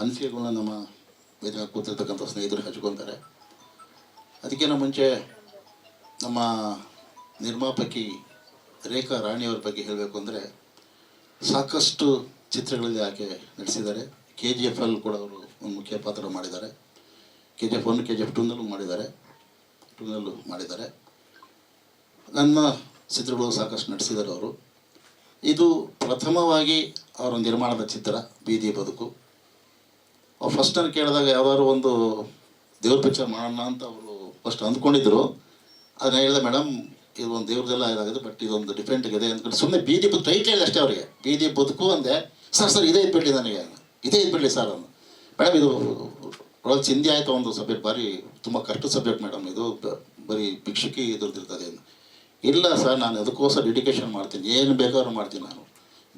ಅನಿಸಿಕೆಗಳನ್ನ ನಮ್ಮ ವೇದಿಕೆ ಕೂತಿರ್ತಕ್ಕಂಥ ಸ್ನೇಹಿತರು ಹಚ್ಕೊತಾರೆ ಅದಕ್ಕಿಂತ ಮುಂಚೆ ನಮ್ಮ ನಿರ್ಮಾಪಕಿ ರೇಖಾ ರಾಣಿಯವ್ರ ಬಗ್ಗೆ ಹೇಳಬೇಕು ಅಂದರೆ ಸಾಕಷ್ಟು ಚಿತ್ರಗಳಲ್ಲಿ ಆಕೆ ನಟಿಸಿದ್ದಾರೆ. ಕೆ ಜಿ ಎಫ್ ಅಲ್ಲಿ ಕೂಡ ಅವರು ಒಂದು ಮುಖ್ಯ ಪಾತ್ರ ಮಾಡಿದ್ದಾರೆ. K G F one K G F ಟೂನಲ್ಲೂ ಮಾಡಿದ್ದಾರೆ. ಟೂನಲ್ಲೂ ಮಾಡಿದ್ದಾರೆ. ನನ್ನ ಚಿತ್ರಗಳು ಸಾಕಷ್ಟು ನಡೆಸಿದ್ದಾರೆ ಅವರು. ಇದು ಪ್ರಥಮವಾಗಿ ಅವರ ನಿರ್ಮಾಣದ ಚಿತ್ರ, ಬೀದಿ ಬದುಕು. ಅವ್ರು ಫಸ್ಟ್ ನಾನು ಕೇಳಿದಾಗ ಯಾವ್ದಾದ್ರು ಒಂದು ದೇವ್ರ ಪಿಕ್ಚರ್ ಮಾಡೋಣ ಅಂತ ಅವರು ಫಸ್ಟ್ ಅಂದ್ಕೊಂಡಿದ್ರು. ಅದನ್ನ ಹೇಳಿದೆ ಮೇಡಮ್ ಇದು ಒಂದು ದೇವ್ರದೆಲ್ಲ ಇದಾಗಿದೆ ಬಟ್ ಇದೊಂದು ಡಿಫ್ರೆಂಟ್ ಇದೆ ಅಂದ್ಕೊಂಡು ಸುಮ್ಮನೆ ಬೀದಿ ಬದುಕು ಟೈಟ್ ಹೇಳಿದೆ ಅಷ್ಟೇ ಅವರಿಗೆ. ಬೀದಿ ಬದುಕು ಅಂದೆ, ಸರ್ ಸರ್, ಇದೇ ಇದ್ಬಿಡ್ಲಿ ನನಗೆ, ಇದೇ ಇದ್ಬಿಡ್ಲಿ ಸರ್ ಅಂದು. ಮೇಡಮ್ ಇದು ರೋಲ್ ಚಿಂದಿ ಆಯಿತು, ಒಂದು ಸಬ್ಜೆಕ್ಟ್, ಭಾರಿ, ತುಂಬ ಕಷ್ಟ ಸಬ್ಜೆಕ್ಟ್ ಮೇಡಮ್ ಇದು ಬರೀ ಭಿಕ್ಷಕಿ ಇದ್ರದ್ದು ಇರ್ತದೆ ಇಲ್ಲ ಸರ್, ನಾನು ಅದಕ್ಕೋಸ್ಕರ ಡೆಡಿಕೇಶನ್ ಮಾಡ್ತೀನಿ. ಏನು ಬೇಕಾದ್ರೂ ಮಾಡ್ತೀನಿ ನಾನು.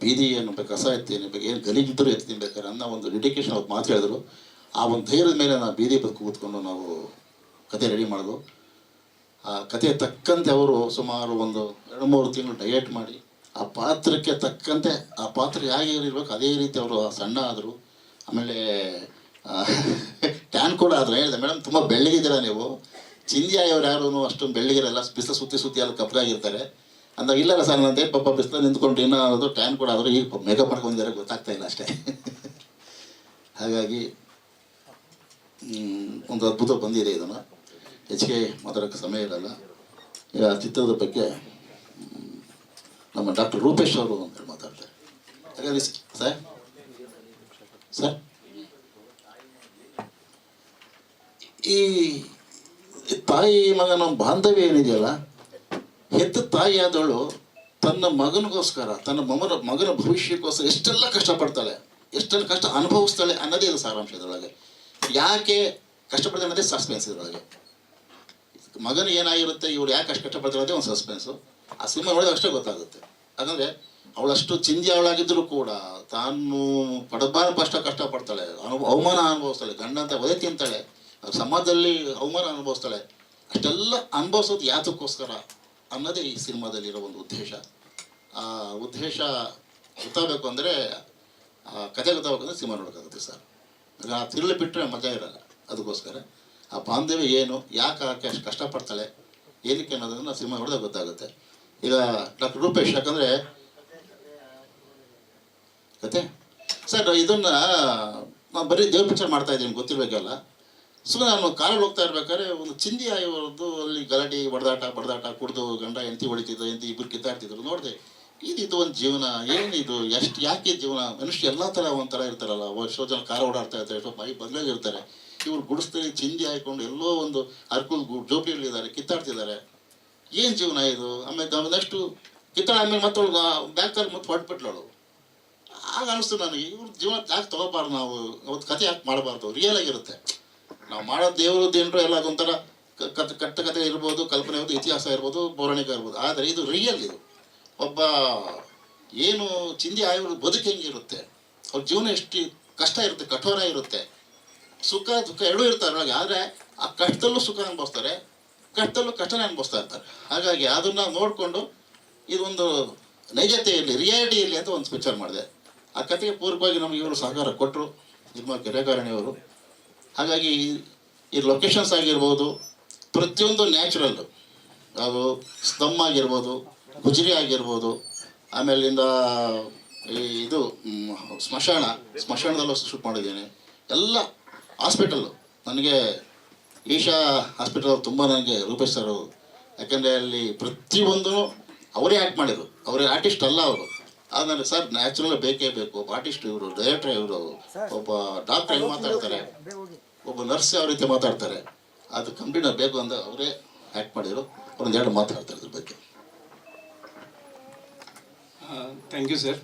ಬೀದಿ ಬೇಕು ಕಸ ಎತ್ತೇನೆ ಬೇಕು ಏನು ಗಲೀಜಿದ್ದರೂ ಎತ್ತೀನಿ ಬೇಕಾದ್ರೆ ಅನ್ನೋ ಒಂದು ಡೆಡಿಕೇಶನ್ ಅವ್ರು ಮಾತು ಹೇಳಿದ್ರು. ಆ ಒಂದು ಧೈರ್ಯದ ಮೇಲೆ ನಾವು ಬೀದಿ ಬದುಕು ಕೂತ್ಕೊಂಡು ನಾವು ಕತೆ ರೆಡಿ ಮಾಡಿದ್ವು ಆ ಕತೆ ತಕ್ಕಂತೆ ಅವರು ಸುಮಾರು ಒಂದು ಎರಡು ಮೂರು ತಿಂಗಳು ಡಯಟ್ ಮಾಡಿ, ಆ ಪಾತ್ರಕ್ಕೆ ತಕ್ಕಂತೆ, ಆ ಪಾತ್ರ ಹೇಗೆ ಇರಬೇಕು ಅದೇ ರೀತಿ ಅವರು ಸಣ್ಣ ಆದರು. ಆಮೇಲೆ ಟ್ಯಾನ್ ಕೂಡ ಆದರೆ ಹೇಳಿದೆ ಮೇಡಮ್ ತುಂಬ ಬೆಳ್ಳಗಿದ್ದೀರಾ ನೀವು? ಚಿಂದಿಯಾಯವ್ರು ಯಾರು ಅಷ್ಟೊಂದು ಬೆಳ್ಳಗಿರಲ್ಲ ಬಿಸಿಲು ಸುತ್ತಿ ಸುತ್ತಿ ಅಲ್ಲಿ ಕಪ್ಪಗಾಗಿರ್ತಾರೆ ಅಂದಾಗ, ಇಲ್ಲ ಸರ್ ನನ್ನ ಪಾಪ ಬಿಸಿಲು ನಿಂತ್ಕೊಂಡು ಏನೋ ಅದು ಟ್ಯಾನ್ ಕೂಡ ಆದರೂ ಈಗ ಮೇಕಪ್ ಮಾಡ್ಕೊಂಡಿದ್ದಾರೆ ಗೊತ್ತಾಗ್ತಾ ಇಲ್ಲ ಅಷ್ಟೇ. ಹಾಗಾಗಿ ಒಂದು ಅದ್ಭುತ ಬಂದಿದೆ ಇದನ್ನು. ಹೆಚ್ಚಿಗೆ ಮಾತಾಡೋಕ್ಕೆ ಸಮಯ ಇರಲ್ಲ. ಈಗ ಚಿತ್ರದ ಬಗ್ಗೆ ನಮ್ಮ ಡಾಕ್ಟರ್ ರೂಪೇಶ್ ಅವರು ಅಂತೇಳಿ ಮಾತಾಡ್ತಾರೆ. ಹಾಗಾಗಿ ಸರ್? ಸರ್? ಈ ತಾಯಿ ಮಗನ ಬಾಂಧವ್ಯ ಏನಿದೆಯಲ್ಲ ಹೆತ್ತ ತಾಯಿಯಾದವಳು ತನ್ನ ಮಗನಿಗೋಸ್ಕರ, ತನ್ನ ಮಗನ ಮಗನ ಭವಿಷ್ಯಕ್ಕೋಸ್ಕರ ಎಷ್ಟೆಲ್ಲ ಕಷ್ಟಪಡ್ತಾಳೆ, ಎಷ್ಟೆಲ್ಲ ಕಷ್ಟ ಅನುಭವಿಸ್ತಾಳೆ ಅನ್ನೋದೇ ಇದು ಸಾರಾಂಶ ಇದರೊಳಗೆ. ಯಾಕೆ ಕಷ್ಟಪಡ್ತಾಳೆ ಅನ್ನೋದೇ ಸಸ್ಪೆನ್ಸ್ ಇದರೊಳಗೆ. ಮಗನ ಏನಾಗಿರುತ್ತೆ ಇವ್ರು ಯಾಕೆ ಅಷ್ಟು ಕಷ್ಟಪಡ್ತಾಳೆ ಅನ್ನೋದೇ ಒಂದು ಸಸ್ಪೆನ್ಸು ಆ ಸಿನಿಮಾ ನೋಡಿದಾಗ ಅಷ್ಟೇ ಗೊತ್ತಾಗುತ್ತೆ. ಅಂದರೆ ಅವಳಷ್ಟು ಚಿಂದಿ ಅವಳಾಗಿದ್ದರೂ ಕೂಡ ತಾನು ಪಡಬಾರ ಅಷ್ಟು ಕಷ್ಟಪಡ್ತಾಳೆ, ಅನು, ಅವಮಾನ ಅನುಭವಿಸ್ತಾಳೆ ಗಂಡಂತ ಒದೆ ತಿಂತಾಳೆ, ಸಮಾಜದಲ್ಲಿ ಅವಮಾನ ಅನುಭವಿಸ್ತಾಳೆ, ಅಷ್ಟೆಲ್ಲ ಅನುಭವಿಸೋದು ಯಾತಕ್ಕೋಸ್ಕರ? ಅನ್ನೋದೇ ಈ ಸಿನಿಮಾದಲ್ಲಿರೋ ಒಂದು ಉದ್ದೇಶ. ಆ ಉದ್ದೇಶ ಗೊತ್ತಾಗಬೇಕು ಅಂದರೆ, ಆ ಕತೆ ಗೊತ್ತಾಗಬೇಕು ಅಂದರೆ ಸಿನಿಮಾ ನೋಡೋಕ್ಕಾಗುತ್ತೆ ಸರ್. ಆ ತಿರುಳು ಬಿಟ್ಟರೆ ಮಜಾ ಇರಲ್ಲ. ಅದಕ್ಕೋಸ್ಕರ ಆ ಬಾಂಧವ್ಯ ಏನು, ಯಾಕೆ ಆಕೆ ಅಷ್ಟು ಕಷ್ಟಪಡ್ತಾಳೆ, ಏನಕ್ಕೆ ಅನ್ನೋದನ್ನು ಸಿನಿಮಾ ನೋಡಿದಾಗ ಗೊತ್ತಾಗುತ್ತೆ. ಈಗ ಡಾಕ್ಟರ್ ರೂಪೇಶ್, ಯಾಕಂದರೆ ಕತೆ? ಸರ್, ಇದನ್ನು ನಾವು ಬರೀ ದೇವ್ರ ಪಿಕ್ಚರ್ ಮಾಡ್ತಾ ಇದ್ದೀನಿ, ಗೊತ್ತಿರಬೇಕಲ್ಲ. ಸುಮ್ಮನೆ ನಾನು ಕಾರಲ್ಲಿ ಹೋಗ್ತಾ ಇರ್ಬೇಕಾದ್ರೆ ಒಂದು ಚಿಂದಿ ಆಯೋದು ಅಲ್ಲಿ ಗಲಾಟೆ, ಬಡದಾಟ ಬಡದಾಟ, ಕುಡಿದು, ಗಂಡ, ಹೆಂಡತಿ ಹೊಡಿತಿದ್ದ, ಹೆಂಡತಿ ಇಬ್ಬರು ಕಿತ್ತಾಡ್ತಿದ್ರು, ನೋಡಿದೆ. ಇದಿದು ಒಂದು ಜೀವನ ಏನಿದು ಎಷ್ಟು, ಯಾಕೆ ಜೀವನ? ಮನುಷ್ಯ ಎಲ್ಲ ಥರ ಒಂಥರ ಇರ್ತಾರಲ್ಲ ಎಷ್ಟೋ ಜನ ಕಾರ ಓಡಾಡ್ತಾ ಇರ್ತಾರೆ, ಎಷ್ಟೋ ಬಾಯಿ ಬದಲಾಗಿ ಇರ್ತಾರೆ. ಇವ್ರು ಗುಡಿಸ್ತಾರೆ, ಚಿಂದಿ ಹಾಕೊಂಡು ಎಲ್ಲೋ ಒಂದು ಅರ್ಕುಲ್ ಜೋಪಿಯಲ್ಲಿದ್ದಾರೆ, ಕಿತ್ತಾಡ್ತಿದ್ದಾರೆ. ಏನು ಜೀವನ ಇದು? ಆಮೇಲೆ ನೆಕ್ಸ್ಟು ಕಿತ್ತಾಡ ಆಮೇಲೆ ಮತ್ತೆ ಬ್ಯಾಕ್ ಕಾರ್ ಮತ್ತೆ ಹೊಟ್ಬಿಟ್ಲಳು ಆಗ ಅನಿಸ್ತು ನನಗೆ, ಇವ್ರ ಜೀವನ ಯಾಕೆ ತಗೋಬಾರ್ದು ನಾವು? ಅವತ್ತು ಕತೆ ಯಾಕೆ ಮಾಡಬಾರ್ದು? ರಿಯಲ್ ಆಗಿರುತ್ತೆ. ನಾವು ಮಾಡೋ ದೇವರು ದೇವರು ಎಲ್ಲ ಅದೊಂಥರ ಕತ್ ಕಟ್ಟ ಕತೆ ಇರ್ಬೋದು, ಕಲ್ಪನೆ ಇರ್ಬೋದು, ಇತಿಹಾಸ ಇರ್ಬೋದು, ಪೌರಾಣಿಕ ಇರ್ಬೋದು. ಆದರೆ ಇದು ರಿಯಲ್ ಇದು. ಒಬ್ಬ ಏನು ಚಿಂದಿ ಆಯುರ್ ಬದುಕು ಹೆಂಗಿರುತ್ತೆ ಅವ್ರ ಜೀವನ ಎಷ್ಟು ಕಷ್ಟ ಇರುತ್ತೆ, ಕಠೋರ ಇರುತ್ತೆ. ಸುಖ, ದುಃಖ ಎರಡೂ ಇರ್ತಾರೆ ಒಳಗೆ ಆದರೆ ಆ ಕಷ್ಟದಲ್ಲೂ ಸುಖ ಅನುಭವಿಸ್ತಾರೆ, ಕಷ್ಟದಲ್ಲೂ ಕಷ್ಟನೇ ಅನುಭವಿಸ್ತಾ ಇರ್ತಾರೆ ಹಾಗಾಗಿ ಅದನ್ನು ನೋಡಿಕೊಂಡು ಇದೊಂದು ನೈಜತೆ ಇರಲಿ ರಿಯಾಲಿಟಿ ಇರಲಿ ಅಂತ ಒಂದು ಪಿಕ್ಚರ್ ಮಾಡಿದೆ. ಆ ಕಥೆಗೆ ಪೂರ್ವಕವಾಗಿ ನಮಗೆ ಇವರು ಸಹಕಾರ ಕೊಟ್ಟರು. ನಿಮ್ಮ ಕೆರೆಕಾರಣಿಯವರು ಹಾಗಾಗಿ ಈ- ಲೊಕೇಶನ್ಸ್ ಆಗಿರ್ಬೋದು, ಪ್ರತಿಯೊಂದು ನ್ಯಾಚುರಲ್ ಅದು ಸ್ತಮ್ ಆಗಿರ್ಬೋದು, ಗುಜರಿ ಆಗಿರ್ಬೋದು, ಆಮೇಲಿಂದ ಈ ಇದು ಸ್ಮಶಾನ, ಸ್ಮಶಾನದಲ್ಲೂ ಶೂಟ್ ಮಾಡಿದ್ದೀನಿ. ಎಲ್ಲ ಹಾಸ್ಪಿಟಲ್ಲು ನನಗೆ ಈಶಾ ಹಾಸ್ಪಿಟಲ್ ತುಂಬ ನನಗೆ ಯಾಕೆಂದರೆ ಯಾಕಂದರೆ ಅಲ್ಲಿ ಪ್ರತಿಯೊಂದು ಅವರೇ ಆ್ಯಕ್ಟ್ ಮಾಡಿದರು. ಅವರೇ ಆರ್ಟಿಸ್ಟ್ ಅಲ್ಲ ಅವರು. ಆಮೇಲೆ ಸರ್ ನ್ಯಾಚುರಲ್ ಬೇಕೇ ಬೇಕು. ಒಬ್ಬ ಆರ್ಟಿಸ್ಟ್ ಇವರು ಡೈರೆಕ್ಟರ್ ಇವರು ಒಬ್ಬ ಡಾಕ್ಟರ್ ಹೆಂಗೆ ಮಾತಾಡ್ತಾರೆ? ಒಬ್ಬ ನರ್ಸ್ ಯಾವ ರೀತಿ ಮಾತಾಡ್ತಾರೆ? ಅದು ಕಂಪ್ಲೀಟ್ ಬೇಕು ಅಂತ ಅವರೇ ಆ್ಯಕ್ಟ್ ಮಾಡಿದ್ರು. ಒಂದೆರಡು ಎರಡು ಮಾತಾಡ್ತಾರೆ ಇದ್ರ ಬಗ್ಗೆ. ಥ್ಯಾಂಕ್ ಯು ಸರ್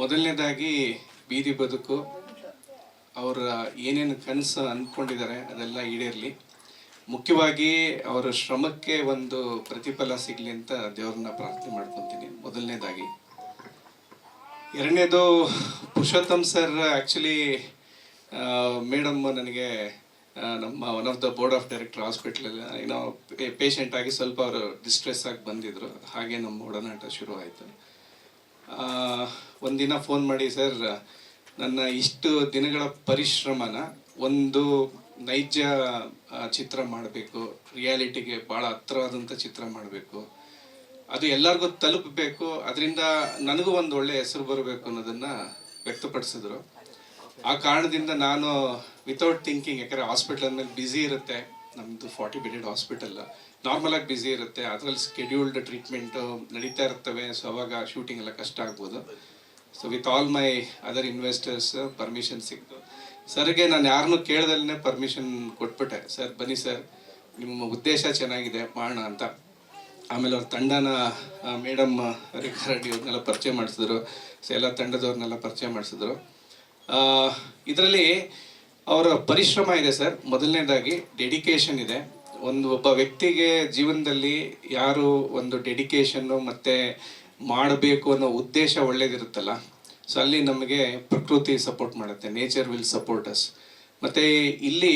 ಮೊದಲನೇದಾಗಿ ಬೀದಿ ಬದುಕು ಅವರ ಏನೇನು ಕನಸು ಅಂದ್ಕೊಂಡಿದ್ದಾರೆ ಅದೆಲ್ಲ ಈಡೇರಲಿ. ಮುಖ್ಯವಾಗಿ ಅವರ ಶ್ರಮಕ್ಕೆ ಒಂದು ಪ್ರತಿಫಲ ಸಿಗಲಿ ಅಂತ ದೇವ್ರನ್ನ ಪ್ರಾರ್ಥನೆ ಮಾಡ್ಕೊತೀನಿ. ಮೊದಲನೇದಾಗಿ. ಎರಡನೇದು, ಪುರುಷೋತ್ತಮ್ ಸರ್ ಆ್ಯಕ್ಚುಲಿ ಮೇಡಮ್ ನನಗೆ ನಮ್ಮ one of the board of director ಹಾಸ್ಪಿಟ್ಲಲ್ಲಿ ಏನೋ ಪೇಷಂಟ್ ಆಗಿ ಸ್ವಲ್ಪ ಅವರು ಡಿಸ್ಟ್ರೆಸ್ ಆಗಿ ಬಂದಿದ್ರು. ಹಾಗೆ ನಮ್ಮ ಒಡನಾಟ ಶುರು ಆಯಿತು. ಒಂದಿನ ಫೋನ್ ಮಾಡಿ, ಸರ್, ನನ್ನ ಇಷ್ಟು ದಿನಗಳ ಪರಿಶ್ರಮನ ಒಂದು ನೈಜ ಚಿತ್ರ ಮಾಡಬೇಕು. ರಿಯಾಲಿಟಿಗೆ ಭಾಳ ಹತ್ರವಾದಂಥ ಚಿತ್ರ ಮಾಡಬೇಕು. ಅದು ಎಲ್ಲರಿಗೂ ತಲುಪಬೇಕು. ಅದರಿಂದ ನನಗೂ ಒಂದು ಒಳ್ಳೆಯ ಹೆಸರು ಬರಬೇಕು ಅನ್ನೋದನ್ನು ವ್ಯಕ್ತಪಡಿಸಿದ್ರು. ಆ ಕಾರಣದಿಂದ ನಾನು ವಿತೌಟ್ ಥಿಂಕಿಂಗ್ ಯಾಕಂದರೆ ಹಾಸ್ಪಿಟಲ್ ಅಂದಮೇಲೆ ಬ್ಯುಸಿ ಇರುತ್ತೆ. ನಮ್ಮದು ಫಾರ್ಟಿ ಬೆಡೆಡ್ ಹಾಸ್ಪಿಟಲ್ ನಾರ್ಮಲಾಗಿ ಬ್ಯುಸಿ ಇರುತ್ತೆ. ಅದರಲ್ಲಿ ಸ್ಕೆಡ್ಯೂಲ್ಡ್ ಟ್ರೀಟ್ಮೆಂಟು ನಡೀತಾ ಇರ್ತವೆ. ಸೊ ಅವಾಗ ಶೂಟಿಂಗ್ ಎಲ್ಲ ಕಷ್ಟ ಆಗ್ಬೋದು. So with all my other investors permission ಸಿಕ್ತು. ಸರ್ಗೆ ನಾನು ಯಾರನ್ನು ಕೇಳ್ದಲ್ಲೇ ಪರ್ಮಿಷನ್ ಕೊಟ್ಬಿಟ್ಟೆ. ಸರ್, ಬನ್ನಿ ಸರ್, ನಿಮ್ಮ ಉದ್ದೇಶ ಚೆನ್ನಾಗಿದೆ, ಮಾಡೋಣ ಅಂತ. ಆಮೇಲೆ ಅವ್ರ ತಂಡನ ಮೇಡಮ್ ರೇಖಾ ರೆಡ್ಡಿ ಅವ್ರನ್ನೆಲ್ಲ ಪರಿಚಯ ಮಾಡಿಸಿದ್ರು ಸೊ ಎಲ್ಲ ತಂಡದವ್ರನ್ನೆಲ್ಲ ಪರಿಚಯ ಮಾಡಿಸಿದ್ರು. ಇದರಲ್ಲಿ ಅವರ ಪರಿಶ್ರಮ ಇದೆ ಸರ್. ಮೊದಲನೇದಾಗಿ ಡೆಡಿಕೇಶನ್ ಇದೆ. ಒಂದು ಒಬ್ಬ ವ್ಯಕ್ತಿಗೆ ಜೀವನದಲ್ಲಿ ಯಾರು ಒಂದು ಡೆಡಿಕೇಶನ್ನು ಮತ್ತು ಮಾಡಬೇಕು ಅನ್ನೋ ಉದ್ದೇಶ ಒಳ್ಳೇದಿರುತ್ತಲ್ಲ ಸೊ ಅಲ್ಲಿ ನಮಗೆ ಪ್ರಕೃತಿ ಸಪೋರ್ಟ್ ಮಾಡುತ್ತೆ ನೇಚರ್ ವಿಲ್ ಸಪೋರ್ಟ್ ಅಸ್ ಮತ್ತು ಇಲ್ಲಿ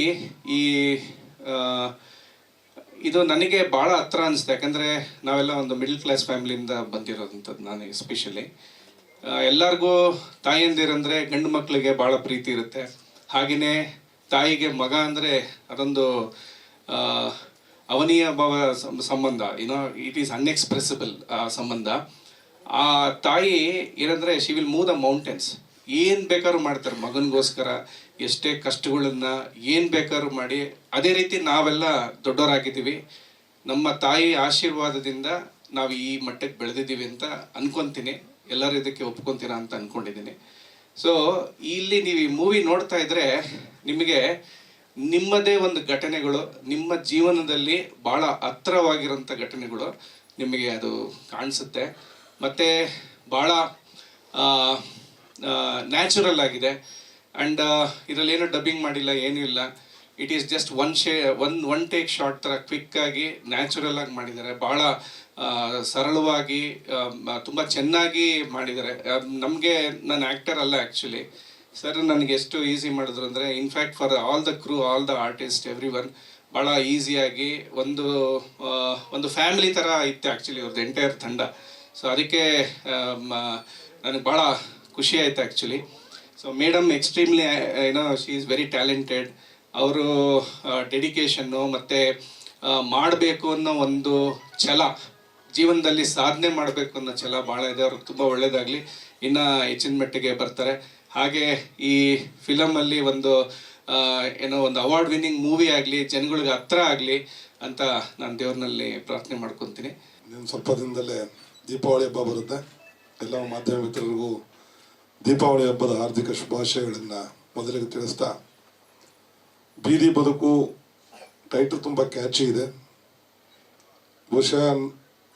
ಈ ಇದು ನನಗೆ ಭಾಳ ಹತ್ರ ಅನಿಸುತ್ತೆ. ಯಾಕಂದರೆ ನಾವೆಲ್ಲ ಒಂದು ಮಿಡ್ಲ್ ಕ್ಲಾಸ್ ಫ್ಯಾಮಿಲಿಯಿಂದ ಬಂದಿರೋದಂಥದ್ದು ನಾನು ಎಸ್ಪೆಷಲಿ ಎಲ್ಲರಿಗೂ ತಾಯಿಯಂದಿರಂದರೆ ಗಂಡು ಮಕ್ಕಳಿಗೆ ಭಾಳ ಪ್ರೀತಿ ಇರುತ್ತೆ. ಹಾಗೆಯೇ ತಾಯಿಗೆ ಮಗ ಅಂದರೆ ಅದೊಂದು ಅವನೀಯ ಭಾವ ಸಂಬಂಧ. ಏನೋ ಇಟ್ ಈಸ್ ಅನ್ಎಕ್ಸ್ಪ್ರೆಸಿಬಲ್ ಆ, ಸಂಬಂಧ. ಆ ತಾಯಿ ಏನಂದರೆ she will move the mountains ಏನು ಬೇಕಾದ್ರೂ ಮಾಡ್ತಾರೆ ಮಗನಿಗೋಸ್ಕರ, ಎಷ್ಟೇ ಕಷ್ಟಗಳನ್ನ ಏನು ಬೇಕಾದ್ರೂ ಮಾಡಿ. ಅದೇ ರೀತಿ ನಾವೆಲ್ಲ ದೊಡ್ಡವರಾಗಿದ್ದೀವಿ. ನಮ್ಮ ತಾಯಿ ಆಶೀರ್ವಾದದಿಂದ ನಾವು ಈ ಮಟ್ಟಕ್ಕೆ ಬೆಳೆದಿದ್ದೀವಿ ಅಂತ ಅನ್ಕೊಂತೀನಿ. ಎಲ್ಲರೂ ಇದಕ್ಕೆ ಒಪ್ಕೊಂತೀರಾ ಅಂತ ಅನ್ಕೊಂಡಿದ್ದೀನಿ. ಸೊ ಇಲ್ಲಿ ನೀವು ಈ ಮೂವಿ ನೋಡ್ತಾ ಇದ್ರೆ ನಿಮಗೆ ನಿಮ್ಮದೇ ಒಂದು ಘಟನೆಗಳು, ನಿಮ್ಮ ಜೀವನದಲ್ಲಿ ಭಾಳ ಹತ್ರವಾಗಿರೋಂಥ ಘಟನೆಗಳು ನಿಮಗೆ ಅದು ಕಾಣಿಸುತ್ತೆ. ಮತ್ತು ಭಾಳ ನ್ಯಾಚುರಲ್ ಆಗಿದೆ. ಆ್ಯಂಡ್ ಇದರಲ್ಲಿ ಏನೂ ಡಬ್ಬಿಂಗ್ ಮಾಡಿಲ್ಲ, ಏನೂ ಇಲ್ಲ. ಇಟ್ ಈಸ್ ಜಸ್ಟ್ ಒನ್ ಶೇ ಒನ್ ಒನ್ ಟೇಕ್ ಶಾರ್ಟ್ ಥರ ಕ್ವಿಕ್ಕಾಗಿ ನ್ಯಾಚುರಲ್ ಆಗಿ ಮಾಡಿದ್ದಾರೆ. ಭಾಳ ಸರಳವಾಗಿ ತುಂಬ ಚೆನ್ನಾಗಿ ಮಾಡಿದ್ದಾರೆ. ನಮಗೆ, ನಾನು ಆ್ಯಕ್ಟರ್ ಅಲ್ಲ ಆ್ಯಕ್ಚುಲಿ ಸರ್ ನನಗೆ ಎಷ್ಟು ಈಸಿ ಮಾಡಿದ್ರು ಅಂದರೆ in fact for all the crew all the artist everyone ಭಾಳ ಈಸಿಯಾಗಿ ಒಂದು ಒಂದು ಫ್ಯಾಮಿಲಿ ಥರ ಇತ್ತು ಆ್ಯಕ್ಚುಲಿ ಅವ್ರದ್ದು ಎಂಟೈರ್ ತಂಡ. ಸೊ ಅದಕ್ಕೆ ನನಗೆ ಭಾಳ ಖುಷಿ ಆಯಿತು ಆ್ಯಕ್ಚುಲಿ ಸೊ ಮೇಡಮ್ ಎಕ್ಸ್ಟ್ರೀಮ್ಲಿ ಏನೋ ಶಿ ಈಸ್ ವೆರಿ ಟ್ಯಾಲೆಂಟೆಡ್ ಅವರು ಡೆಡಿಕೇಶನ್ನು ಮತ್ತು ಮಾಡಬೇಕು ಅನ್ನೋ ಒಂದು ಛಲ, ಜೀವನದಲ್ಲಿ ಸಾಧನೆ ಮಾಡಬೇಕು ಅನ್ನೋ ಛಲ ಭಾಳ ಇದೆ. ಅವ್ರಿಗೆ ತುಂಬ ಒಳ್ಳೆಯದಾಗಲಿ ಇನ್ನು ಹೆಚ್ಚಿನ ಮಟ್ಟಿಗೆ ಬರ್ತಾರೆ. ಹಾಗೆ ಈ ಫಿಲಮಲ್ಲಿ ಒಂದು ಏನೋ ಒಂದು ಅವಾರ್ಡ್ ವಿನ್ನಿಂಗ್ ಮೂವಿ ಆಗಲಿ, ಜನಗಳಿಗೆ ಹತ್ರ ಆಗಲಿ ಅಂತ ನಾನು ದೇವ್ರನಲ್ಲಿ ಪ್ರಾರ್ಥನೆ ಮಾಡ್ಕೊತೀನಿ. ಸ್ವಲ್ಪ ದಿನದಲ್ಲೇ ದೀಪಾವಳಿ ಹಬ್ಬ ಬರುತ್ತೆ. ಎಲ್ಲ ಮಾಧ್ಯಮ ಮಿತ್ರರಿಗೂ ದೀಪಾವಳಿ ಹಬ್ಬದ ಹಾರ್ದಿಕ ಶುಭಾಶಯಗಳನ್ನು ಮೊದಲಿಗೆ ತಿಳಿಸ್ತಾ, ಬೀದಿ ಬದುಕು ಟೈಟಲ್ ತುಂಬ ಕ್ಯಾಚಿ ಇದೆ. ಬಹುಶಃ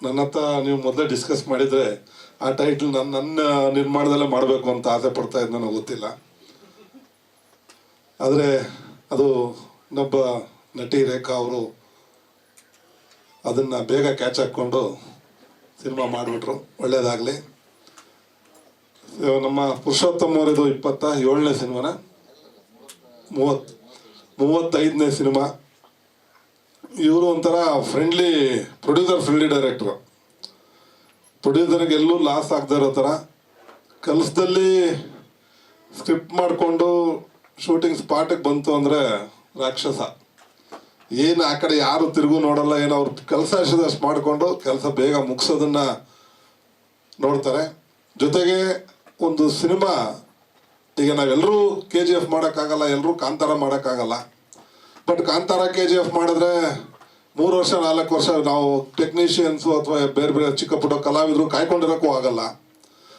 ನನ್ನ ಹತ್ರ ನೀವು ಮೊದಲೇ ಡಿಸ್ಕಸ್ ಮಾಡಿದರೆ ಆ ಟೈಟಲ್ ನನ್ನ ನನ್ನ ನಿರ್ಮಾಣದಲ್ಲೇ ಮಾಡಬೇಕು ಅಂತ ಆಸೆ ಪಡ್ತಾ ಇದ್ದು, ನನಗೆ ಗೊತ್ತಿಲ್ಲ. ಆದರೆ ಅದು ಇನ್ನೊಬ್ಬ ನಟಿ ರೇಖಾ ಅವರು ಅದನ್ನು ಬೇಗ ಕ್ಯಾಚ್ ಹಾಕ್ಕೊಂಡು ಸಿನಿಮಾ ಮಾಡಿಬಿಟ್ರು. ಒಳ್ಳೇದಾಗಲಿ. ನಮ್ಮ ಪುರುಷೋತ್ತಮ್ ಅವರದು ಇಪ್ಪತ್ತ ಏಳನೇ ಸಿನಿಮಾನ. ಮೂವತ್ತು ಮೂವತ್ತೈದನೇ ಸಿನಿಮಾ. ಇವರು ಒಂಥರ ಫ್ರೆಂಡ್ಲಿ ಪ್ರೊಡ್ಯೂಸರ್ ಫ್ರೆಂಡ್ಲಿ ಡೈರೆಕ್ಟ್ರು ಪ್ರೊಡ್ಯೂಸರ್ಗೆಲ್ಲೂ ಲಾಸ್ ಆಗದೆ ಇರೋ ಥರ. ಕೆಲಸದಲ್ಲಿ ಸ್ಕ್ರಿಪ್ಟ್ ಮಾಡಿಕೊಂಡು ಶೂಟಿಂಗ್ ಸ್ಪಾಟಿಗೆ ಬಂತು ಅಂದರೆ ರಾಕ್ಷಸ. ಏನು ಆ ಕಡೆ ಯಾರು ತಿರುಗು ನೋಡಲ್ಲ, ಏನೋ ಅವ್ರು ಕೆಲಸ ಎಷ್ಟಿದಷ್ಟು ಮಾಡಿಕೊಂಡು ಕೆಲಸ ಬೇಗ ಮುಗಿಸೋದನ್ನ ನೋಡ್ತಾರೆ. ಜೊತೆಗೆ ಒಂದು ಸಿನಿಮಾ, ಈಗ ನಾವೆಲ್ಲರೂ ಕೆ ಜಿ ಎಫ್ ಮಾಡೋಕ್ಕಾಗಲ್ಲ ಎಲ್ಲರೂ ಕಾಂತಾರ ಮಾಡೋಕ್ಕಾಗಲ್ಲ. But Kantara K G F ಮಾಡಿದ್ರೆ ಮೂರು ವರ್ಷ, ನಾಲ್ಕು ವರ್ಷ ನಾವು ಟೆಕ್ನಿಷಿಯನ್ಸು ಅಥವಾ ಬೇರೆ ಬೇರೆ ಚಿಕ್ಕ ಪುಟ್ಟ ಕಲಾವಿದರು ಕಾಯ್ಕೊಂಡಿರೋಕ್ಕೂ ಆಗಲ್ಲ.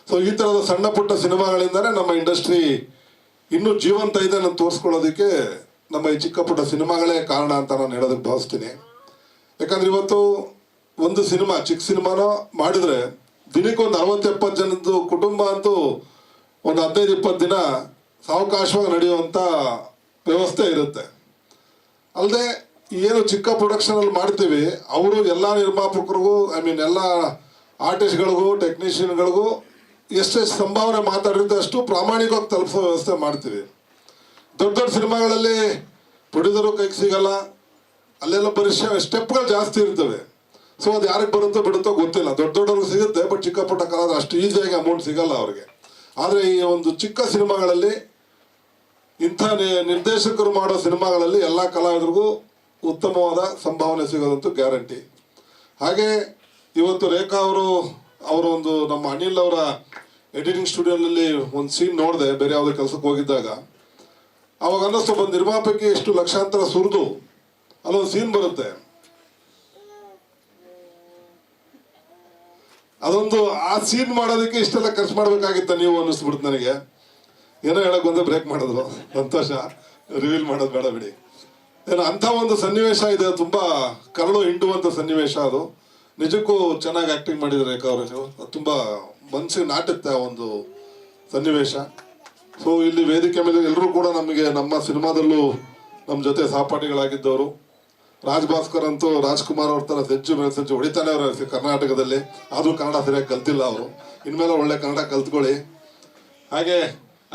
ಸೊ ಈ ಥರದ ಸಣ್ಣ ಪುಟ್ಟ ಸಿನಿಮಾಗಳಿಂದಲೇ ನಮ್ಮ ಇಂಡಸ್ಟ್ರಿ ಇನ್ನೂ ಜೀವಂತ ಇದೆ ನಾನು ತೋರಿಸ್ಕೊಳ್ಳೋದಕ್ಕೆ ನಮ್ಮ ಈ ಚಿಕ್ಕ ಪುಟ್ಟ ಸಿನಿಮಾಗಳೇ ಕಾರಣ ಅಂತ ನಾನು ಹೇಳೋದಕ್ಕೆ ಭಾವಿಸ್ತೀನಿ. ಯಾಕಂದ್ರೆ ಇವತ್ತು ಒಂದು ಸಿನಿಮಾ, ಚಿಕ್ಕ ಸಿನಿಮಾನೋ ಮಾಡಿದ್ರೆ ದಿನಕ್ಕೊಂದು ಅರವತ್ತು ಎಪ್ಪತ್ತು ಜನದ್ದು ಕುಟುಂಬ ಅಂತೂ ಒಂದು ಹದಿನೈದು, ಇಪ್ಪತ್ತು ದಿನ ಸಾವಕಾಶವಾಗಿ ನಡೆಯುವಂಥ ವ್ಯವಸ್ಥೆ ಇರುತ್ತೆ. ಅಲ್ಲದೆ ಏನು ಚಿಕ್ಕ ಪ್ರೊಡಕ್ಷನಲ್ಲಿ ಮಾಡ್ತೀವಿ, ಅವರು ಎಲ್ಲ ನಿರ್ಮಾಪಕರಿಗೂ ಐ ಮೀನ್ ಎಲ್ಲ ಆರ್ಟಿಸ್ಟ್ಗಳಿಗೂ ಟೆಕ್ನಿಷಿಯನ್ಗಳಿಗೂ ಎಷ್ಟೆಷ್ಟು ಸಂಭಾವನೆ ಮಾತಾಡಿರುತ್ತೆ ಅಷ್ಟು ಪ್ರಾಮಾಣಿಕವಾಗಿ ತಲುಪಿಸೋ ವ್ಯವಸ್ಥೆ ಮಾಡ್ತೀವಿ. ದೊಡ್ಡ ದೊಡ್ಡ ಸಿನಿಮಾಗಳಲ್ಲಿ ಪ್ರೊಡ್ಯೂಸರು ಕೈಗೆ ಸಿಗಲ್ಲ. ಅಲ್ಲೆಲ್ಲ ಬರೀ ಸ್ಟೆಪ್ಗಳು ಜಾಸ್ತಿ ಇರ್ತವೆ. ಸೊ ಅದು ಯಾರಿಗೆ ಬರುತ್ತೋ ಬಿಡುತ್ತೋ ಗೊತ್ತಿಲ್ಲ. ದೊಡ್ಡ ದೊಡ್ಡವ್ರಿಗೆ ಸಿಗುತ್ತೆ ಬಟ್ ಚಿಕ್ಕ ಪುಟ್ಟ ಕಾಲದ ಅಷ್ಟು ಈಸಿಯಾಗಿ ಅಮೌಂಟ್ ಸಿಗಲ್ಲ ಅವ್ರಿಗೆ. ಆದರೆ ಈ ಒಂದು ಚಿಕ್ಕ ಸಿನಿಮಾಗಳಲ್ಲಿ ಇಂಥ ನಿರ್ದೇಶಕರು ಮಾಡೋ ಸಿನಿಮಾಗಳಲ್ಲಿ ಎಲ್ಲ ಕಲಾವಿದರಿಗೂ ಉತ್ತಮವಾದ ಸಂಭಾವನೆ ಸಿಗೋದಂತೂ ಗ್ಯಾರಂಟಿ. ಹಾಗೆ ಇವತ್ತು ರೇಖಾ ಅವರು ಅವರೊಂದು ನಮ್ಮ ಅನಿಲ್ ಅವರ ಎಡಿಟಿಂಗ್ ಸ್ಟುಡಿಯೋನಲ್ಲಿ ಒಂದು ಸೀನ್ ನೋಡಿದೆ, ಬೇರೆ ಯಾವುದೇ ಕೆಲಸಕ್ಕೆ ಹೋಗಿದ್ದಾಗ. ಅವಾಗ ಅನ್ನಿಸ್ತು ಒಬ್ಬ ನಿರ್ಮಾಪಕಿ ಎಷ್ಟು ಲಕ್ಷಾಂತರ ಸುರಿದು ಅಲ್ಲೊಂದು ಸೀನ್ ಬರುತ್ತೆ. ಅದೊಂದು, ಆ ಸೀನ್ ಮಾಡೋದಕ್ಕೆ ಇಷ್ಟೆಲ್ಲ ಖರ್ಚು ಮಾಡ್ಬೇಕಾಗಿತ್ತ ನೀವು ಅನ್ನಿಸ್ಬಿಡ್ತು ನನಗೆ. ಏನೋ ಹೇಳಕ್ ಬಂದ್ರೆ ಬ್ರೇಕ್ ಮಾಡಿದ್ರು. ಸಂತೋಷ. ರಿವೀಲ್ ಮಾಡೋದು ಬೇಡ ಬಿಡಿ. ಏನೋ ಅಂಥ ಒಂದು ಸನ್ನಿವೇಶ ಇದೆ, ತುಂಬಾ ಕರಳು ಹಿಂಡುವಂಥ ಸನ್ನಿವೇಶ ಅದು. ನಿಜಕ್ಕೂ ಚೆನ್ನಾಗಿ ಆಕ್ಟಿಂಗ್ ಮಾಡಿದ್ರೆ ರೇಖಾ ಅವರು ನೀವು. ಅದು ತುಂಬಾ ಮನಸ್ಸಿಗೆ ನಾಟುತ್ತೆ ಆ ಒಂದು ಸನ್ನಿವೇಶ. ಸೊ ಇಲ್ಲಿ ವೇದಿಕೆ ಮೇಲೆ ಎಲ್ಲರೂ ಕೂಡ ನಮಗೆ ನಮ್ಮ ಸಿನಿಮಾದಲ್ಲೂ ನಮ್ಮ ಜೊತೆ ಸಹಪಾಠಿಗಳಾಗಿದ್ದವರು. ರಾಜ್ ಭಾಸ್ಕರ್ ಅಂತೂ ರಾಜ್ಕುಮಾರ್ ಅವ್ರ ಥರ ಸೆಂಚು ಮೇಲೆ ಸೆಂಚು ಹೊಡಿತಾನೆ ಅವರು ಕರ್ನಾಟಕದಲ್ಲಿ. ಆದರೂ ಕನ್ನಡ ಸರಿಯಾಗಿ ಕಲ್ತಿಲ್ಲ ಅವರು. ಇನ್ಮೇಲೆ ಒಳ್ಳೆ ಕನ್ನಡ ಕಲ್ತ್ಕೊಳ್ಳಿ. ಹಾಗೆ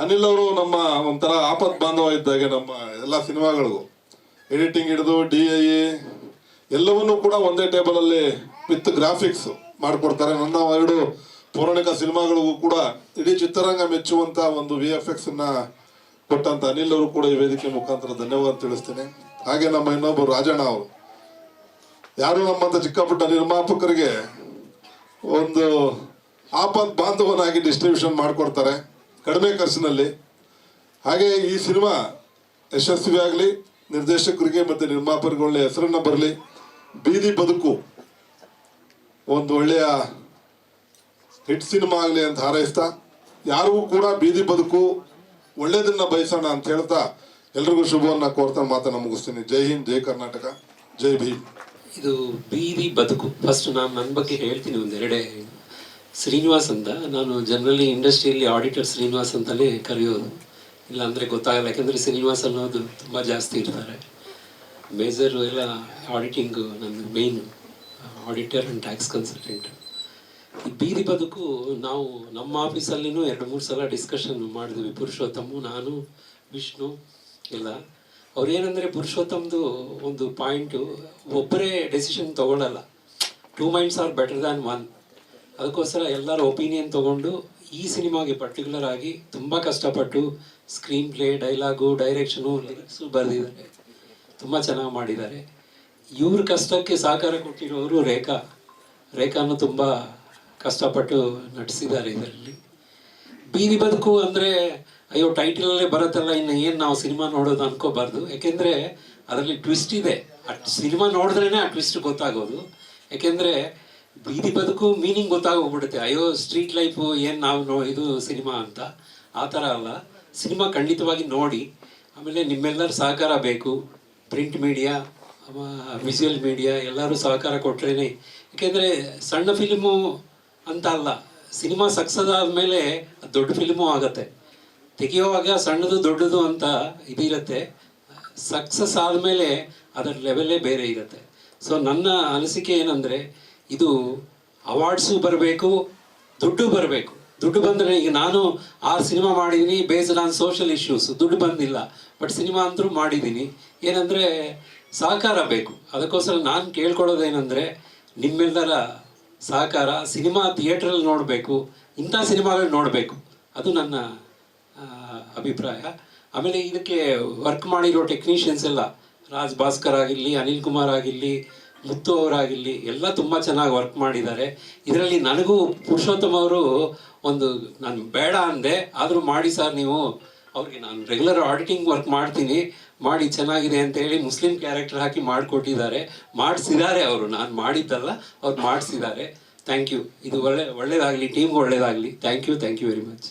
ಅನಿಲ್ ಅವರು ನಮ್ಮ ಒಂಥರ ಆಪತ್ ಬಾಂಧವ ಇದ್ದಾಗೆ ನಮ್ಮ ಎಲ್ಲ ಸಿನಿಮಾಗಳಿಗೂ. ಎಡಿಟಿಂಗ್ ಹಿಡಿದು, ಡಿ ಐ ಎಲ್ಲವನ್ನೂ ಕೂಡ ಒಂದೇ ಟೇಬಲಲ್ಲಿ ವಿತ್ ಗ್ರಾಫಿಕ್ಸ್ ಮಾಡಿಕೊಡ್ತಾರೆ. ನನ್ನ ಎರಡು ಪೌರಾಣಿಕ ಸಿನಿಮಾಗಳಿಗೂ ಕೂಡ ಇಡೀ ಚಿತ್ರರಂಗ ಮೆಚ್ಚುವಂತ ಒಂದು ವಿ ಎಫ್ ಎಕ್ಸ್ ಅನ್ನ ಕೊಟ್ಟಂತ ಅನಿಲ್ ಅವರು ಕೂಡ ಈ ವೇದಿಕೆ ಮುಖಾಂತರ ಧನ್ಯವಾದ ತಿಳಿಸ್ತೇನೆ. ಹಾಗೆ ನಮ್ಮ ಇನ್ನೊಬ್ಬರು ರಾಜಣ್ಣ ಅವರು. ಯಾರು ನಮ್ಮಂತ ಚಿಕ್ಕ ಪುಟ್ಟ ನಿರ್ಮಾಪಕರಿಗೆ ಒಂದು ಆಪತ್ ಬಾಂಧವನಾಗಿ ಡಿಸ್ಟ್ರಿಬ್ಯೂಷನ್ ಮಾಡಿಕೊಡ್ತಾರೆ. ಕಡಿಮೆ ಖರ್ಚಿನಲ್ಲಿ. ಹಾಗೆ ಈ ಸಿನಿಮಾ ಯಶಸ್ವಿಯಾಗಲಿ ನಿರ್ದೇಶಕರಿಗೆ ಮತ್ತು ಒಳ್ಳೆಯ ಹೆಸರನ್ನ ಬರಲಿ, ಬೀದಿ ಬದುಕು ಒಂದು ಒಳ್ಳೆಯ ಹಿಟ್ ಸಿನಿಮಾ ಆಗಲಿ ಅಂತ ಹಾರೈಸ್ತಾ, ಯಾರಿಗೂ ಕೂಡ ಬೀದಿ ಬದುಕು ಒಳ್ಳೇದನ್ನ ಬಯಸೋಣ ಅಂತ ಹೇಳ್ತಾ ಎಲ್ರಿಗೂ ಶುಭವನ್ನ ಕೋರ್ತಾ ಮಾತನ್ನ ಮುಗಿಸ್ತೀನಿ. ಜೈ ಹಿಂದ್, ಜೈ ಕರ್ನಾಟಕ, ಜೈ ಭೀಮ್. ಇದು ಬೀದಿ ಬದುಕು. ಫಸ್ಟ್ ನಾನು ನನ್ನ ಬಗ್ಗೆ ಹೇಳ್ತೀನಿ ಒಂದೆರಡೇ. ಶ್ರೀನಿವಾಸ್ ಅಂತ. ನಾನು ಜನರಲಿ ಇಂಡಸ್ಟ್ರಿಯಲ್ಲಿ ಆಡಿಟರ್ ಶ್ರೀನಿವಾಸ್ ಅಂತಲೇ ಕರೆಯೋದು. ಇಲ್ಲ ಅಂದರೆ ಗೊತ್ತಾಗಲ್ಲ, ಯಾಕಂದರೆ ಶ್ರೀನಿವಾಸ್ ಅನ್ನೋದು ತುಂಬ ಜಾಸ್ತಿ ಇರ್ತಾರೆ. ಮೇಜರು ಎಲ್ಲ ಆಡಿಟಿಂಗು ನನ್ನ main auditor and tax consultant ಬೀದಿ ಬದುಕು ನಾವು ನಮ್ಮ ಆಫೀಸಲ್ಲಿನೂ ಎರಡು ಮೂರು ಸಲ ಡಿಸ್ಕಷನ್ ಮಾಡಿದ್ವಿ. ಪುರುಷೋತ್ತಮ, ನಾನು, ವಿಷ್ಣು ಎಲ್ಲ. ಅವ್ರೇನಂದರೆ ಪುರುಷೋತ್ತಮ್ದು ಒಂದು ಪಾಯಿಂಟು ಒಬ್ಬರೇ ಡೆಸಿಷನ್ ತಗೊಳ್ಳಲ್ಲ two minds are better than one ಅದಕ್ಕೋಸ್ಕರ ಎಲ್ಲರ ಒಪಿನಿಯನ್ ತಗೊಂಡು ಈ ಸಿನಿಮಾಗೆ ಪರ್ಟಿಕ್ಯುಲರ್ ಆಗಿ ತುಂಬ ಕಷ್ಟಪಟ್ಟು screenplay dialogue direction lyrics ಬರೆದಿದ್ದಾರೆ. ತುಂಬ ಚೆನ್ನಾಗಿ ಮಾಡಿದ್ದಾರೆ. ಇವ್ರ ಕಷ್ಟಕ್ಕೆ ಸಹಕಾರ ಕೊಟ್ಟಿರೋರು ರೇಖಾ. ರೇಖಾನು ತುಂಬ ಕಷ್ಟಪಟ್ಟು ನಟಿಸಿದ್ದಾರೆ ಇದರಲ್ಲಿ. ಬೀದಿ ಬದುಕು ಅಂದರೆ, ಅಯ್ಯೋ ಟೈಟಲಲ್ಲೇ ಬರುತ್ತಲ್ಲ, ಇನ್ನು ಏನು ನಾವು ಸಿನಿಮಾ ನೋಡೋದು ಅನ್ಕೋಬಾರ್ದು. ಯಾಕೆಂದರೆ, ಅದರಲ್ಲಿ ಟ್ವಿಸ್ಟ್ ಇದೆ. ಆ ಸಿನಿಮಾ ನೋಡಿದ್ರೇ ಆ ಟ್ವಿಸ್ಟ್ ಗೊತ್ತಾಗೋದು. ಯಾಕೆಂದರೆ ಬೀದಿ ಬದುಕು ಮೀನಿಂಗ್ ಗೊತ್ತಾಗೋಗ್ಬಿಡುತ್ತೆ. ಅಯ್ಯೋ ಸ್ಟ್ರೀಟ್ ಲೈಫು ಏನು ನಾವು ನೋ, ಇದು ಸಿನಿಮಾ ಅಂತ. ಆ ಥರ ಅಲ್ಲ. ಸಿನಿಮಾ ಖಂಡಿತವಾಗಿ ನೋಡಿ. ಆಮೇಲೆ ನಿಮ್ಮೆಲ್ಲರ ಸಹಕಾರ ಬೇಕು. ಪ್ರಿಂಟ್ ಮೀಡಿಯಾ ವಿಜುವಲ್ ಮೀಡಿಯಾ ಎಲ್ಲರೂ ಸಹಕಾರ ಕೊಟ್ರೇನೆ. ಯಾಕೆಂದರೆ, ಸಣ್ಣ ಫಿಲ್ಮು ಅಂತ ಅಲ್ಲ ಸಿನಿಮಾ ಸಕ್ಸಸ್ ಆದಮೇಲೆ ದೊಡ್ಡ ಫಿಲ್ಮು ಆಗತ್ತೆ. ತೆಗೆಯುವಾಗ ಸಣ್ಣದು ದೊಡ್ಡದು ಅಂತ ಇದಿರುತ್ತೆ. ಸಕ್ಸಸ್ ಆದಮೇಲೆ ಅದರ ಲೆವೆಲ್ಲೇ ಬೇರೆ ಇರುತ್ತೆ. ಸೊ ನನ್ನ ಅನಿಸಿಕೆ ಏನಂದರೆ, ಇದು ಅವಾರ್ಡ್ಸು ಬರಬೇಕು, ದುಡ್ಡು ಬರಬೇಕು. ದುಡ್ಡು ಬಂದರೆ ಈಗ ನಾನು ಆರು ಸಿನಿಮಾ ಮಾಡಿದ್ದೀನಿ ಬೇಸ್ಡ್ ಆನ್ ಸೋಷಿಯಲ್ ಇಶ್ಯೂಸ್ ದುಡ್ಡು ಬಂದಿಲ್ಲ. ಬಟ್ ಸಿನಿಮಾ ಅಂತರೂ ಮಾಡಿದ್ದೀನಿ ಏನಂದರೆ, ಸಹಕಾರ ಬೇಕು. ಅದಕ್ಕೋಸ್ಕರ ನಾನು ಕೇಳ್ಕೊಳ್ಳೋದೇನೆಂದರೆ, ನಿಮ್ಮೆಲ್ಲರ ಸಹಕಾರ ಸಿನಿಮಾ ಥಿಯೇಟ್ರಲ್ಲಿ ನೋಡಬೇಕು, ಇಂಥ ಸಿನಿಮಾಗಳು ನೋಡಬೇಕು. ಅದು ನನ್ನ ಅಭಿಪ್ರಾಯ. ಆಮೇಲೆ ಇದಕ್ಕೆ ವರ್ಕ್ ಮಾಡಿರೋ ಟೆಕ್ನಿಷಿಯನ್ಸ್ ಎಲ್ಲ, ರಾಜ್ ಭಾಸ್ಕರ್ ಆಗಿರಲಿ, ಅನಿಲ್ ಕುಮಾರ್ ಆಗಿರಲಿ, ಮುತ್ತು ಅವರಾಗಿರಲಿ, ಎಲ್ಲ ತುಂಬ ಚೆನ್ನಾಗಿ ವರ್ಕ್ ಮಾಡಿದ್ದಾರೆ. ಇದರಲ್ಲಿ ನನಗೂ ಪುರುಷೋತ್ತಮ ಅವರು ಒಂದು, ನಾನು ಬೇಡ ಅಂದೆ, ಆದರೂ ಮಾಡಿ ಸರ್ ನೀವು, ಅವ್ರಿಗೆ ನಾನು ರೆಗ್ಯುಲರ್ ಆಡಿಟಿಂಗ್ ವರ್ಕ್ ಮಾಡ್ತೀನಿ. ಮಾಡಿ ಚೆನ್ನಾಗಿದೆ ಅಂತ ಹೇಳಿ ಮುಸ್ಲಿಂ ಕ್ಯಾರೆಕ್ಟರ್ ಹಾಕಿ ಮಾಡಿಕೊಟ್ಟಿದ್ದಾರೆ. ಮಾಡಿಸಿದ್ದಾರೆ ಅವರು. ನಾನು ಮಾಡಿದ್ದಲ್ಲ, ಅವ್ರು ಮಾಡಿಸಿದ್ದಾರೆ. ಥ್ಯಾಂಕ್ ಯು ಇದು ಒಳ್ಳೆ, ಒಳ್ಳೇದಾಗಲಿ ಟೀಮ್ ಒಳ್ಳೇದಾಗಲಿ. Thank you thank you very much